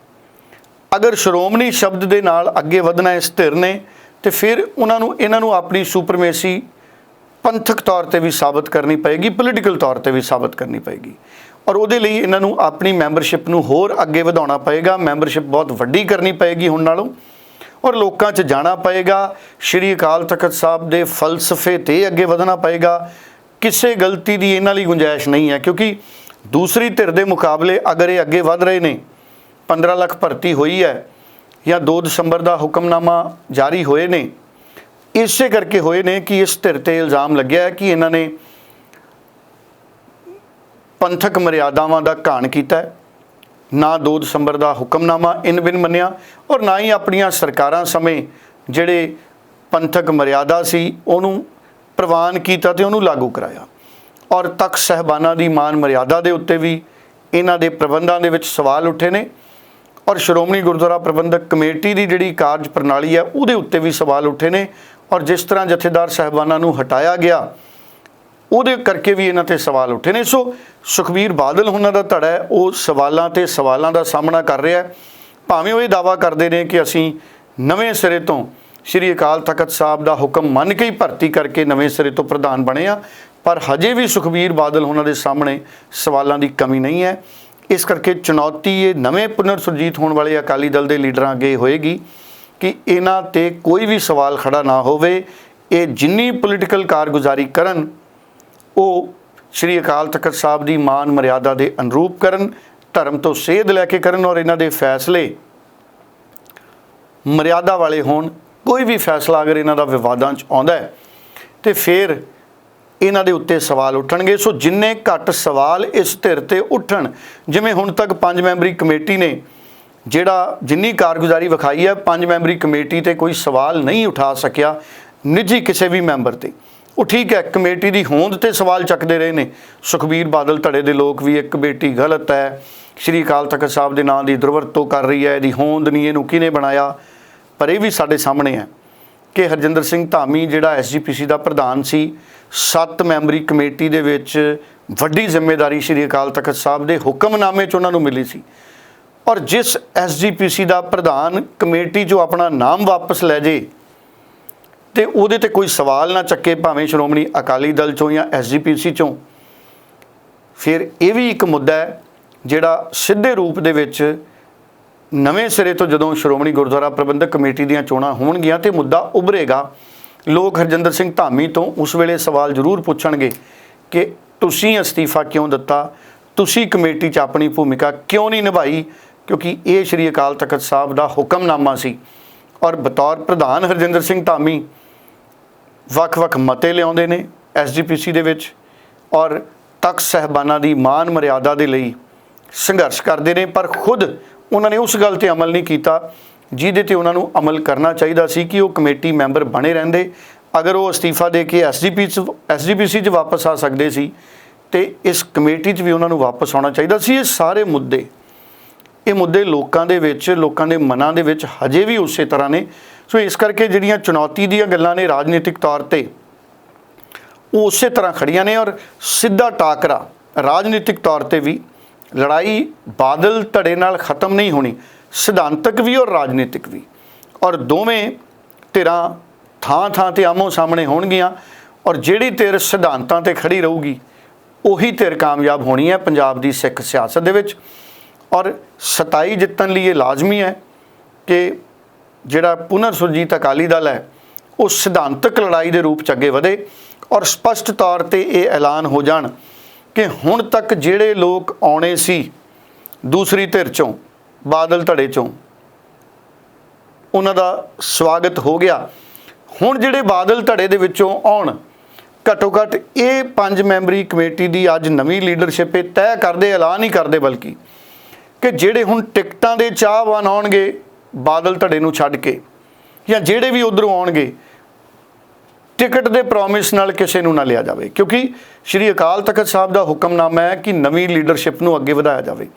ਅਗਰ ਸ਼੍ਰੋਮਣੀ ਸ਼ਬਦ ਦੇ ਨਾਲ ਅੱਗੇ ਵਧਣਾ ਇਸ ਧਿਰ ਨੇ, ਤੇ ਫਿਰ ਉਹਨਾਂ ਨੂੰ, ਇਹਨਾਂ ਨੂੰ ਆਪਣੀ ਸੁਪਰਮੇਸੀ ਪੰਥਕ ਤੌਰ ਤੇ ਵੀ ਸਾਬਤ ਕਰਨੀ ਪਏਗੀ ਪੋਲੀਟੀਕਲ ਤੌਰ ਤੇ ਵੀ ਸਾਬਤ ਕਰਨੀ ਪਏਗੀ। ਔਰ ਉਹਦੇ ਲਈ ਇਹਨਾਂ ਨੂੰ ਆਪਣੀ ਮੈਂਬਰਸ਼ਿਪ ਨੂੰ ਹੋਰ ਅੱਗੇ ਵਧਾਉਣਾ ਪਏਗਾ ਮੈਂਬਰਸ਼ਿਪ ਬਹੁਤ ਵੱਡੀ ਕਰਨੀ ਪਏਗੀ ਹੁਣ ਨਾਲੋਂ। ਔਰ ਲੋਕਾਂ 'ਚ ਜਾਣਾ ਪਏਗਾ। ਸ਼੍ਰੀ ਅਕਾਲ ਤਖਤ ਸਾਹਿਬ ਦੇ ਫਲਸਫੇ ਤੇ ਅੱਗੇ ਵਧਣਾ ਪਏਗਾ। ਕਿਸੇ ਗਲਤੀ ਦੀ ਇਹਨਾਂ ਲਈ ਗੁੰਜਾਇਸ਼ ਨਹੀਂ ਹੈ, ਕਿਉਂਕਿ ਦੂਸਰੀ ਧਿਰ ਦੇ ਮੁਕਾਬਲੇ ਅਗਰ ਇਹ ਅੱਗੇ ਵਧ ਰਹੇ ਨੇ 15 ਲੱਖ ਭਰਤੀ ਹੋਈ ਹੈ ਜਾਂ 2 ਦਸੰਬਰ ਦਾ ਹੁਕਮਨਾਮਾ ਜਾਰੀ ਹੋਏ ਨੇ, ਇਸੇ ਕਰਕੇ ਹੋਏ ਨੇ ਕਿ ਇਸ ਧਿਰ ਤੇ ਇਲਜ਼ਾਮ ਲੱਗਿਆ ਕਿ ਇਹਨਾਂ ਨੇ ਪੰਥਕ ਮਰਿਆਦਾਵਾਂ ਦਾ ਘਾਣ ਕੀਤਾ ਹੈ। ਨਾ 2 ਦਸੰਬਰ ਦਾ ਹੁਕਮਨਾਮਾ ਇਨ ਬਿਨ ਮੰਨਿਆ ਔਰ ਨਾ ਹੀ ਆਪਣੀਆਂ ਸਰਕਾਰਾਂ ਸਮੇਂ ਜਿਹੜੇ ਪੰਥਕ ਮਰਿਆਦਾ ਸੀ ਉਹਨੂੰ ਪ੍ਰਵਾਨ ਕੀਤਾ ਤੇ ਉਹਨੂੰ ਲਾਗੂ ਕਰਾਇਆ। ਔਰ ਤਖਤ ਸਹਿਬਾਨਾਂ ਦੀ ਮਾਨ ਮਰਿਆਦਾ ਦੇ ਉੱਤੇ ਵੀ ਇਹਨਾਂ ਦੇ ਪ੍ਰਬੰਧਾਂ ਦੇ ਵਿੱਚ ਸਵਾਲ ਉੱਠੇ ਨੇ ਔਰ ਸ਼੍ਰੋਮਣੀ ਗੁਰਦੁਆਰਾ ਪ੍ਰਬੰਧਕ ਕਮੇਟੀ ਦੀ ਜਿਹੜੀ ਕਾਰਜ ਪ੍ਰਣਾਲੀ ਹੈ ਉਹਦੇ ਉੱਤੇ ਵੀ ਸਵਾਲ ਉੱਠੇ ਨੇ ਔਰ ਜਿਸ ਤਰ੍ਹਾਂ ਜਥੇਦਾਰ ਸਹਿਬਾਨਾਂ ਨੂੰ ਹਟਾਇਆ ਗਿਆ ਉਹਦੇ ਕਰਕੇ ਵੀ ਇਹਨਾਂ ਤੇ ਸਵਾਲ ਉੱਠੇ ਨੇ। ਸੋ ਸੁਖਬੀਰ ਬਾਦਲ ਉਹਨਾਂ ਦਾ ਧੜਾ ਹੈ, ਉਹ ਸਵਾਲਾਂ ਤੇ ਸਵਾਲਾਂ ਦਾ ਸਾਹਮਣਾ ਕਰ ਰਿਹਾ ਹੈ। ਭਾਵੇਂ ਉਹ ਇਹ ਦਾਵਾ ਕਰਦੇ ਨੇ ਕਿ ਅਸੀਂ ਨਵੇਂ ਸਿਰੇ ਤੋਂ ਸ੍ਰੀ ਅਕਾਲ ਤਖਤ ਸਾਹਿਬ ਦਾ ਹੁਕਮ ਮੰਨ ਕੇ ਹੀ ਭਰਤੀ ਕਰਕੇ ਨਵੇਂ ਸਿਰੇ ਤੋਂ ਪ੍ਰਧਾਨ ਬਣੇ ਆ ਪਰ ਹਜੇ ਵੀ ਸੁਖਬੀਰ ਬਾਦਲ ਉਹਨਾਂ ਦੇ ਸਾਹਮਣੇ ਸਵਾਲਾਂ ਦੀ ਕਮੀ ਨਹੀਂ ਹੈ। ਇਸ ਕਰਕੇ ਚੁਣੌਤੀ ਇਹ ਨਵੇਂ ਪੁਨਰ ਸੁਰਜੀਤ ਹੋਣ ਵਾਲੇ ਅਕਾਲੀ ਦਲ ਦੇ ਲੀਡਰਾਂ ਅੱਗੇ ਹੋਏਗੀ ਕਿ ਇਹਨਾਂ ਤੇ ਕੋਈ ਵੀ ਸਵਾਲ ਖੜਾ ਨਾ ਹੋਵੇ। ਇਹ ਜਿੰਨੀ ਪੋਲੀਟੀਕਲ ਕਾਰਗੁਜ਼ਾਰੀ ਕਰਨ ਉਹ ਸ੍ਰੀ ਅਕਾਲ ਤਖਤ ਸਾਹਿਬ ਦੀ ਮਾਨ ਮਰਿਆਦਾ ਦੇ ਅਨੁਰੂਪ ਕਰਨ, ਧਰਮ ਤੋਂ ਸੇਧ ਲੈ ਕੇ ਕਰਨ ਔਰ ਇਹਨਾਂ ਦੇ ਫੈਸਲੇ ਮਰਿਆਦਾ ਵਾਲੇ ਹੋਣ, ਕੋਈ ਵੀ ਫੈਸਲਾ ਅਗਰ ਇਹਨਾਂ ਦਾ ਵਿਵਾਦਾਂ 'ਚ ਆਉਂਦਾ ਹੈ, ਤੇ ਫਿਰ ਇਹਨਾਂ ਦੇ ਉੱਤੇ ਸਵਾਲ ਉੱਠਣਗੇ। ਸੋ ਜਿੰਨੇ ਘੱਟ ਸਵਾਲ ਇਸ ਧਿਰ ਤੇ ਉੱਠਣ, ਜਿਵੇਂ ਹੁਣ ਤੱਕ ਪੰਜ ਮੈਂਬਰੀ ਕਮੇਟੀ ਨੇ ਜਿਹੜਾ ਜਿੰਨੀ ਕਾਰਗੁਜ਼ਾਰੀ ਵਿਖਾਈ ਹੈ, ਪੰਜ ਮੈਂਬਰੀ ਕਮੇਟੀ ਤੇ ਕੋਈ ਸਵਾਲ ਨਹੀਂ ਉਠਾ ਸਕਿਆ ਨਿੱਜੀ ਕਿਸੇ ਵੀ ਮੈਂਬਰ ਤੇ। ਉਹ ਠੀਕ ਹੈ, ਕਮੇਟੀ ਦੀ ਹੋਂਦ ਤੇ ਸਵਾਲ ਚੱਕਦੇ ਰਹੇ ਨੇ। ਸੁਖਬੀਰ ਬਾਦਲ ਧੜੇ ਦੇ ਲੋਕ ਵੀ ਇੱਕ ਕਮੇਟੀ ਗਲਤ ਹੈ। ਸ਼੍ਰੀ ਅਕਾਲ ਤਖਤ ਸਾਹਿਬ ਦੇ ਨਾਂ ਦੀ ਦੁਰਵਰਤੋਂ ਕਰ ਰਹੀ ਹੈ, ਇਹਦੀ ਹੋਂਦ ਨਹੀਂ, ਇਹਨੂੰ ਕਿਹਨੇ ਬਣਾਇਆ? ਪਰ ਇਹ ਵੀ ਸਾਡੇ ਸਾਹਮਣੇ ਹੈ ਕਿ ਹਰਜਿੰਦਰ ਸਿੰਘ ਧਾਮੀ, ਜਿਹੜਾ ਐਸਜੀਪੀਸੀ ਦਾ ਪ੍ਰਧਾਨ ਸੀ, ਸੱਤ ਮੈਂਬਰੀ ਕਮੇਟੀ ਦੇ ਵਿੱਚ ਵੱਡੀ ਜ਼ਿੰਮੇਵਾਰੀ ਸ਼੍ਰੀ ਅਕਾਲ ਤਖਤ ਸਾਹਿਬ ਦੇ ਹੁਕਮਨਾਮੇ 'ਚ ਉਹਨਾਂ ਨੂੰ ਮਿਲੀ ਸੀ। ਔਰ ਜਿਸ ਐਸਜੀਪੀਸੀ ਦਾ ਪ੍ਰਧਾਨ ਕਮੇਟੀ 'ਚੋਂ ਆਪਣਾ ਨਾਮ ਵਾਪਸ ਲੈ ਜੇ ਤੇ ਉਹਦੇ ਤੇ ਕੋਈ ਸਵਾਲ ਨਾ ਚੱਕੇ ਭਾਵੇਂ ਸ਼੍ਰੋਮਣੀ ਅਕਾਲੀ ਦਲ ਚੋਂ ਜਾਂ ਐਸਜੀਪੀਸੀ ਚੋਂ। ਫਿਰ ਇਹ ਵੀ ਇੱਕ ਮੁੱਦਾ ਹੈ ਜਿਹੜਾ ਸਿੱਧੇ ਰੂਪ ਦੇ ਵਿੱਚ ਨਵੇਂ ਸਿਰੇ ਤੋਂ ਜਦੋਂ ਸ਼੍ਰੋਮਣੀ ਗੁਰਦੁਆਰਾ ਪ੍ਰਬੰਧਕ ਕਮੇਟੀ ਦੀਆਂ ਚੋਣਾਂ ਹੋਣਗੀਆਂ ਤੇ ਮੁੱਦਾ ਉਭਰੇਗਾ, ਲੋਕ ਹਰਜਿੰਦਰ ਸਿੰਘ ਧਾਮੀ ਤੋਂ ਉਸ ਵੇਲੇ ਸਵਾਲ ਜ਼ਰੂਰ ਪੁੱਛਣਗੇ ਕਿ ਤੁਸੀਂ ਅਸਤੀਫਾ ਕਿਉਂ ਦਿੱਤਾ? ਤੁਸੀਂ ਕਮੇਟੀ 'ਚ ਆਪਣੀ ਭੂਮਿਕਾ ਕਿਉਂ ਨਹੀਂ ਨਿਭਾਈ? ਕਿਉਂਕਿ ਇਹ ਸ਼੍ਰੀ ਅਕਾਲ ਤਖਤ ਸਾਹਿਬ ਦਾ ਹੁਕਮਨਾਮਾ ਸੀ। ਔਰ ਬਤੌਰ ਪ੍ਰਧਾਨ ਹਰਜਿੰਦਰ ਸਿੰਘ ਧਾਮੀ ਵੱਖ-ਵੱਖ ਮਤੇ ਲਿਆਉਂਦੇ ਨੇ ਐਸਜੀਪੀਸੀ ਦੇ ਵਿੱਚ ਔਰ ਤਖਤ ਸਹਿਬਾਨਾਂ ਦੀ ਮਾਨ ਮਰਿਆਦਾ ਦੇ ਲਈ ਸੰਘਰਸ਼ ਕਰਦੇ ਨੇ, ਪਰ ਖੁਦ ਉਹਨਾਂ ਨੇ ਉਸ ਗੱਲ ਤੇ ਅਮਲ ਨਹੀਂ ਕੀਤਾ, ਜਿਹਦੇ ਤੇ ਉਹਨਾਂ ਨੂੰ ਅਮਲ ਕਰਨਾ ਚਾਹੀਦਾ ਸੀ ਕਿ ਉਹ ਕਮੇਟੀ ਮੈਂਬਰ ਬਣੇ ਰਹਿੰਦੇ। ਅਗਰ ਉਹ ਅਸਤੀਫਾ ਦੇ ਕੇ ਐਸਜੀਪੀ ਚ ਐਸਜੀਪੀਸੀ 'ਚ ਵਾਪਸ ਆ ਸਕਦੇ ਸੀ, ਤੇ ਇਸ ਕਮੇਟੀ 'ਚ ਵੀ ਉਹਨਾਂ ਨੂੰ ਵਾਪਸ ਆਉਣਾ ਚਾਹੀਦਾ ਸੀ। ਇਹ ਸਾਰੇ ਮੁੱਦੇ, ਇਹ ਮੁੱਦੇ ਲੋਕਾਂ ਦੇ ਵਿੱਚ, ਲੋਕਾਂ ਦੇ ਮਨਾਂ ਦੇ ਵਿੱਚ ਹਜੇ ਵੀ ਉਸੇ ਤਰ੍ਹਾਂ ਨੇ। ਸੋ ਇਸ ਕਰਕੇ ਜਿਹੜੀਆਂ ਚੁਣੌਤੀ ਦੀਆਂ ਗੱਲਾਂ ਨੇ ਰਾਜਨੀਤਿਕ ਤੌਰ ਤੇ, ਉਹ ਉਸੇ ਤਰ੍ਹਾਂ ਖੜੀਆਂ ਨੇ ਔਰ ਸਿੱਧਾ ਟਾਕਰਾ ਰਾਜਨੀਤਿਕ ਤੌਰ ਤੇ ਵੀ ਲੜਾਈ ਬਾਦਲ ਧੜੇ ਨਾਲ ਖਤਮ ਨਹੀਂ ਹੋਣੀ, ਸਿਧਾਂਤਕ ਵੀ ਔਰ ਰਾਜਨੀਤਿਕ ਵੀ। ਔਰ ਦੋਵੇਂ ਧਿਰਾਂ ਥਾਂ ਥਾਂ ਤੇ ਆਮੋ ਸਾਹਮਣੇ ਹੋਣਗੀਆਂ ਔਰ ਜਿਹੜੀ ਧਿਰ ਸਿਧਾਂਤਾਂ ਤੇ ਖੜੀ ਰਹੂਗੀ, ਉਹੀ ਧਿਰ ਕਾਮਯਾਬ ਹੋਣੀ ਹੈ ਪੰਜਾਬ ਦੀ ਸਿੱਖ ਸਿਆਸਤ ਦੇ ਵਿੱਚ। ਔਰ 27 ਜਿੱਤਣ ਲਈ ਇਹ ਲਾਜ਼ਮੀ ਹੈ ਕਿ ਜਿਹੜਾ ਪੁਨਰ ਸੁਰਜੀਤ ਅਕਾਲੀ ਦਲ ਹੈ, ਉਹ ਸਿਧਾਂਤਕ ਲੜਾਈ ਦੇ ਰੂਪ ਚ ਅੱਗੇ ਵਧੇ ਔਰ ਸਪਸ਼ਟ ਤੌਰ ਤੇ ਇਹ ਐਲਾਨ ਹੋ ਜਾਣ ਕਿ ਹੁਣ ਤੱਕ ਜਿਹੜੇ ਲੋਕ ਆਉਣੇ ਸੀ ਦੂਸਰੀ ਧਿਰ ਚੋਂ, ਬਾਦਲ ਧੜੇ ਚੋਂ, ਉਹਨਾਂ ਦਾ ਸਵਾਗਤ ਹੋ ਗਿਆ। ਹੁਣ ਜਿਹੜੇ ਬਾਦਲ ਧੜੇ ਦੇ ਵਿੱਚੋਂ ਆਉਣ ਘੱਟੋ ਘੱਟ ਇਹ ਪੰਜ ਮੈਂਬਰੀ ਕਮੇਟੀ ਦੀ ਅੱਜ ਨਵੀਂ ਲੀਡਰਸ਼ਿਪ ਇਹ ਤੈਅ ਕਰਦੇ, ਐਲਾਨ ਹੀ ਕਰਦੇ ਬਲਕਿ ਕਿ ਜਿਹੜੇ ਹੁਣ ਟਿਕਟਾਂ ਦੇ ਚਾਹਵਾਨ ਆਉਣਗੇ ਬਾਦਲ ਧੜੇ ਨੂੰ ਛੱਡ ਕੇ ਜਾਂ ਜਿਹੜੇ ਵੀ ਉਧਰੋਂ ਆਉਣਗੇ, ਟਿਕਟ ਦੇ ਪ੍ਰੋਮਿਸ ਨਾਲ ਕਿਸੇ ਨੂੰ ਨਾ ਲਿਆ ਜਾਵੇ। ਕਿਉਂਕਿ ਸ਼੍ਰੀ ਅਕਾਲ ਤਖਤ ਸਾਹਿਬ ਦਾ ਹੁਕਮਨਾਮਾ ਹੈ ਕਿ ਨਵੀਂ ਲੀਡਰਸ਼ਿਪ ਨੂੰ ਅੱਗੇ ਵਧਾਇਆ ਜਾਵੇ।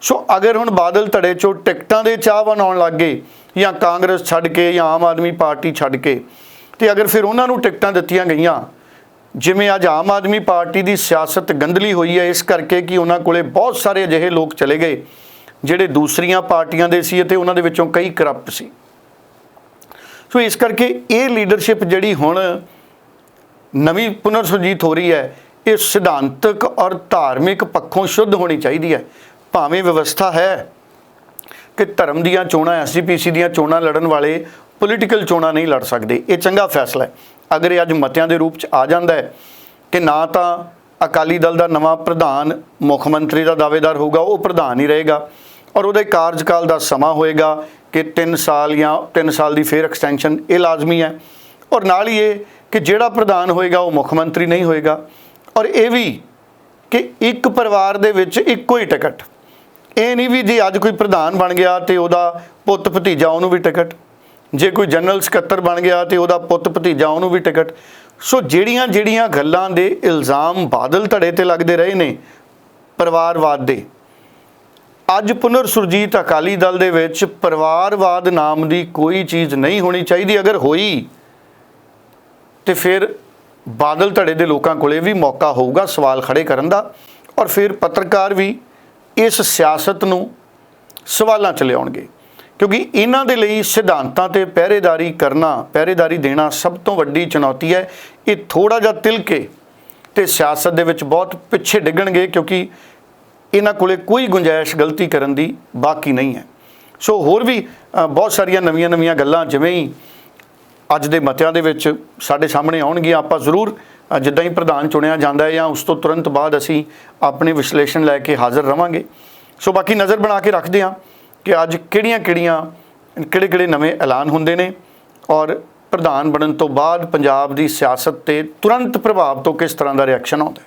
ਸੋ ਅਗਰ ਹੁਣ ਬਾਦਲ ਧੜੇ ਚੋਂ ਟਿਕਟਾਂ ਦੇ ਚਾਹਵਾਨ ਆਉਣ ਲੱਗ ਗਏ ਜਾਂ ਕਾਂਗਰਸ ਛੱਡ ਕੇ ਜਾਂ ਆਮ ਆਦਮੀ ਪਾਰਟੀ ਛੱਡ ਕੇ, ਤੇ ਅਗਰ ਫਿਰ ਉਹਨਾਂ ਨੂੰ ਟਿਕਟਾਂ ਦਿੱਤੀਆਂ ਗਈਆਂ, ਜਿਵੇਂ ਅੱਜ ਆਮ ਆਦਮੀ ਪਾਰਟੀ ਦੀ ਸਿਆਸਤ ਗੰਦਲੀ ਹੋਈ ਹੈ, ਇਸ ਕਰਕੇ ਕਿ ਉਹਨਾਂ ਕੋਲੇ ਬਹੁਤ ਸਾਰੇ ਅਜਿਹੇ ਲੋਕ ਚਲੇ ਗਏ ਜਿਹੜੇ ਦੂਸਰੀਆਂ ਪਾਰਟੀਆਂ ਦੇ ਸੀ ਅਤੇ ਉਹਨਾਂ ਦੇ ਵਿੱਚੋਂ ਕਈ ਕਰਪਟ ਸੀ। ਸੋ ਇਸ ਕਰਕੇ ਇਹ ਲੀਡਰਸ਼ਿਪ ਜਿਹੜੀ ਹੁਣ ਨਵੀਂ ਪੁਨਰ ਸੁਰਜੀਤ ਹੋ ਰਹੀ ਹੈ, ਇਹ ਸਿਧਾਂਤਕ ਔਰ ਧਾਰਮਿਕ ਪੱਖੋਂ ਸ਼ੁੱਧ ਹੋਣੀ ਚਾਹੀਦੀ ਹੈ। ਭਾਵੇਂ ਵਿਵਸਥਾ ਹੈ ਕਿ ਧਰਮ ਦੀਆਂ ਚੋਣਾਂ ਐਸਜੀਪੀਸੀ ਦੀਆਂ ਚੋਣਾਂ ਲੜਨ ਵਾਲੇ ਪੋਲੀਟੀਕਲ ਚੋਣਾਂ ਨਹੀਂ ਲੜ ਸਕਦੇ। ਇਹ ਚੰਗਾ ਫੈਸਲਾ ਹੈ। ਅਗਰ ਇਹ ਅੱਜ ਮਤਿਆਂ ਦੇ ਰੂਪ ਚ ਆ ਜਾਂਦਾ ਹੈ ਕਿ ਨਾ ਤਾਂ ਅਕਾਲੀ ਦਲ ਦਾ ਨਵਾਂ ਪ੍ਰਧਾਨ ਮੁੱਖ ਮੰਤਰੀ ਦਾ ਦਾਅਵੇਦਾਰ ਹੋਊਗਾ, ਉਹ ਪ੍ਰਧਾਨ ਹੀ ਰਹੇਗਾ। ਔਰ ਉਹਦੇ ਕਾਰਜਕਾਲ ਦਾ ਸਮਾਂ ਹੋਏਗਾ ਕਿ 3 ਸਾਲ ਜਾਂ 3 ਸਾਲ ਦੀ ਫੇਰ ਐਕਸਟੈਂਸ਼ਨ ਇਹ ਲਾਜ਼ਮੀ ਹੈ। ਔਰ ਨਾਲ ਹੀ ਇਹ ਕਿ ਜਿਹੜਾ ਪ੍ਰਧਾਨ ਹੋਏਗਾ ਉਹ ਮੁੱਖ ਮੰਤਰੀ ਨਹੀਂ ਹੋਏਗਾ। ਔਰ ਇਹ ਵੀ ਕਿ ਇੱਕ ਪਰਿਵਾਰ ਦੇ ਵਿੱਚ ਇੱਕੋ ਹੀ ਟਿਕਟ। ਇਹ ਨਹੀਂ ਵੀ ਜੇ ਅੱਜ ਕੋਈ ਪ੍ਰਧਾਨ ਬਣ ਗਿਆ ਤੇ ਉਹਦਾ ਪੁੱਤ ਭਤੀਜਾ ਉਹਨੂੰ ਵੀ ਟਿਕਟ। ਜੇ ਕੋਈ ਜਨਰਲ ਸਕੱਤਰ ਬਣ ਗਿਆ ਤੇ ਉਹਦਾ ਪੁੱਤ ਭਤੀਜਾ ਉਹਨੂੰ ਵੀ ਟਿਕਟ। ਸੋ ਜਿਹੜੀਆਂ ਜਿਹੜੀਆਂ ਗੱਲਾਂ ਦੇ ਇਲਜ਼ਾਮ ਬਾਦਲ ਧੜੇ ਤੇ ਲੱਗਦੇ ਰਹੇ ਨੇ ਪਰਿਵਾਰਵਾਦ ਦੇ ਅੱਜ ਪੁਨਰ ਸੁਰਜੀਤ ਅਕਾਲੀ ਦਲ ਦੇ ਵਿੱਚ ਪਰਿਵਾਰਵਾਦ ਨਾਮ ਦੀ ਕੋਈ ਚੀਜ਼ ਨਹੀਂ ਹੋਣੀ ਚਾਹੀਦੀ। ਅਗਰ ਹੋਈ, ਤੇ ਫਿਰ ਬਾਦਲ ਧੜੇ ਦੇ ਲੋਕਾਂ ਕੋਲੇ ਵੀ ਮੌਕਾ ਹੋਊਗਾ ਸਵਾਲ ਖੜੇ ਕਰਨ ਦਾ। ਔਰ ਫਿਰ ਪੱਤਰਕਾਰ ਵੀ ਇਸ ਸਿਆਸਤ ਨੂੰ ਸਵਾਲਾਂ ਚ ਲਿਆਉਣਗੇ। ਕਿਉਂਕਿ ਇਹਨਾਂ ਦੇ ਲਈ ਸਿਧਾਂਤਾਂ ਤੇ ਪਹਿਰੇਦਾਰੀ ਕਰਨਾ, ਪਹਿਰੇਦਾਰੀ ਦੇਣਾ ਸਭ ਤੋਂ ਵੱਡੀ ਚੁਣੌਤੀ ਹੈ। ਇਹ ਥੋੜਾ ਜਿਹਾ ਤਿਲਕੇ ਤੇ ਸਿਆਸਤ ਦੇ ਵਿੱਚ ਬਹੁਤ ਪਿੱਛੇ ਡਿੱਗਣਗੇ ਕਿਉਂਕਿ ਇਹਨਾਂ ਕੋਲੇ ਕੋਈ ਗੁੰਜਾਇਸ਼ ਗਲਤੀ ਕਰਨ ਦੀ ਬਾਕੀ ਨਹੀਂ ਹੈ। ਸੋ ਹੋਰ ਵੀ ਬਹੁਤ ਸਾਰੀਆਂ ਨਵੀਆਂ ਨਵੀਆਂ ਗੱਲਾਂ ਜਿਵੇਂ ਹੀ ਅੱਜ ਦੇ ਮਤਿਆਂ ਦੇ ਵਿੱਚ ਸਾਡੇ ਸਾਹਮਣੇ ਆਉਣਗੀਆਂ, ਆਪਾਂ ਜ਼ਰੂਰ ਜਿੱਦਾਂ ਹੀ ਪ੍ਰਧਾਨ ਚੁਣਿਆ ਜਾਂਦਾ ਹੈ ਜਾਂ ਉਸ ਤੋਂ ਤੁਰੰਤ ਬਾਅਦ ਅਸੀਂ ਆਪਣੇ ਵਿਸ਼ਲੇਸ਼ਣ ਲੈ ਕੇ ਹਾਜ਼ਰ ਰਵਾਂਗੇ। ਸੋ ਬਾਕੀ ਨਜ਼ਰ ਬਣਾ ਕੇ ਰੱਖਦੇ ਹਾਂ ਕਿ ਅੱਜ ਕਿਹੜੀਆਂ-ਕਿਹੜੀਆਂ ਕਿਹੜੇ-ਕਿਹੜੇ ਨਵੇਂ ਐਲਾਨ ਹੁੰਦੇ ਨੇ ਔਰ ਪ੍ਰਧਾਨ ਬਣਨ ਤੋਂ ਬਾਅਦ ਪੰਜਾਬ ਦੀ ਸਿਆਸਤ ਤੇ ਤੁਰੰਤ ਪ੍ਰਭਾਵ ਤੋਂ ਕਿਸ ਤਰ੍ਹਾਂ ਦਾ ਰਿਐਕਸ਼ਨ ਆਉਂਦਾ ਹੈ।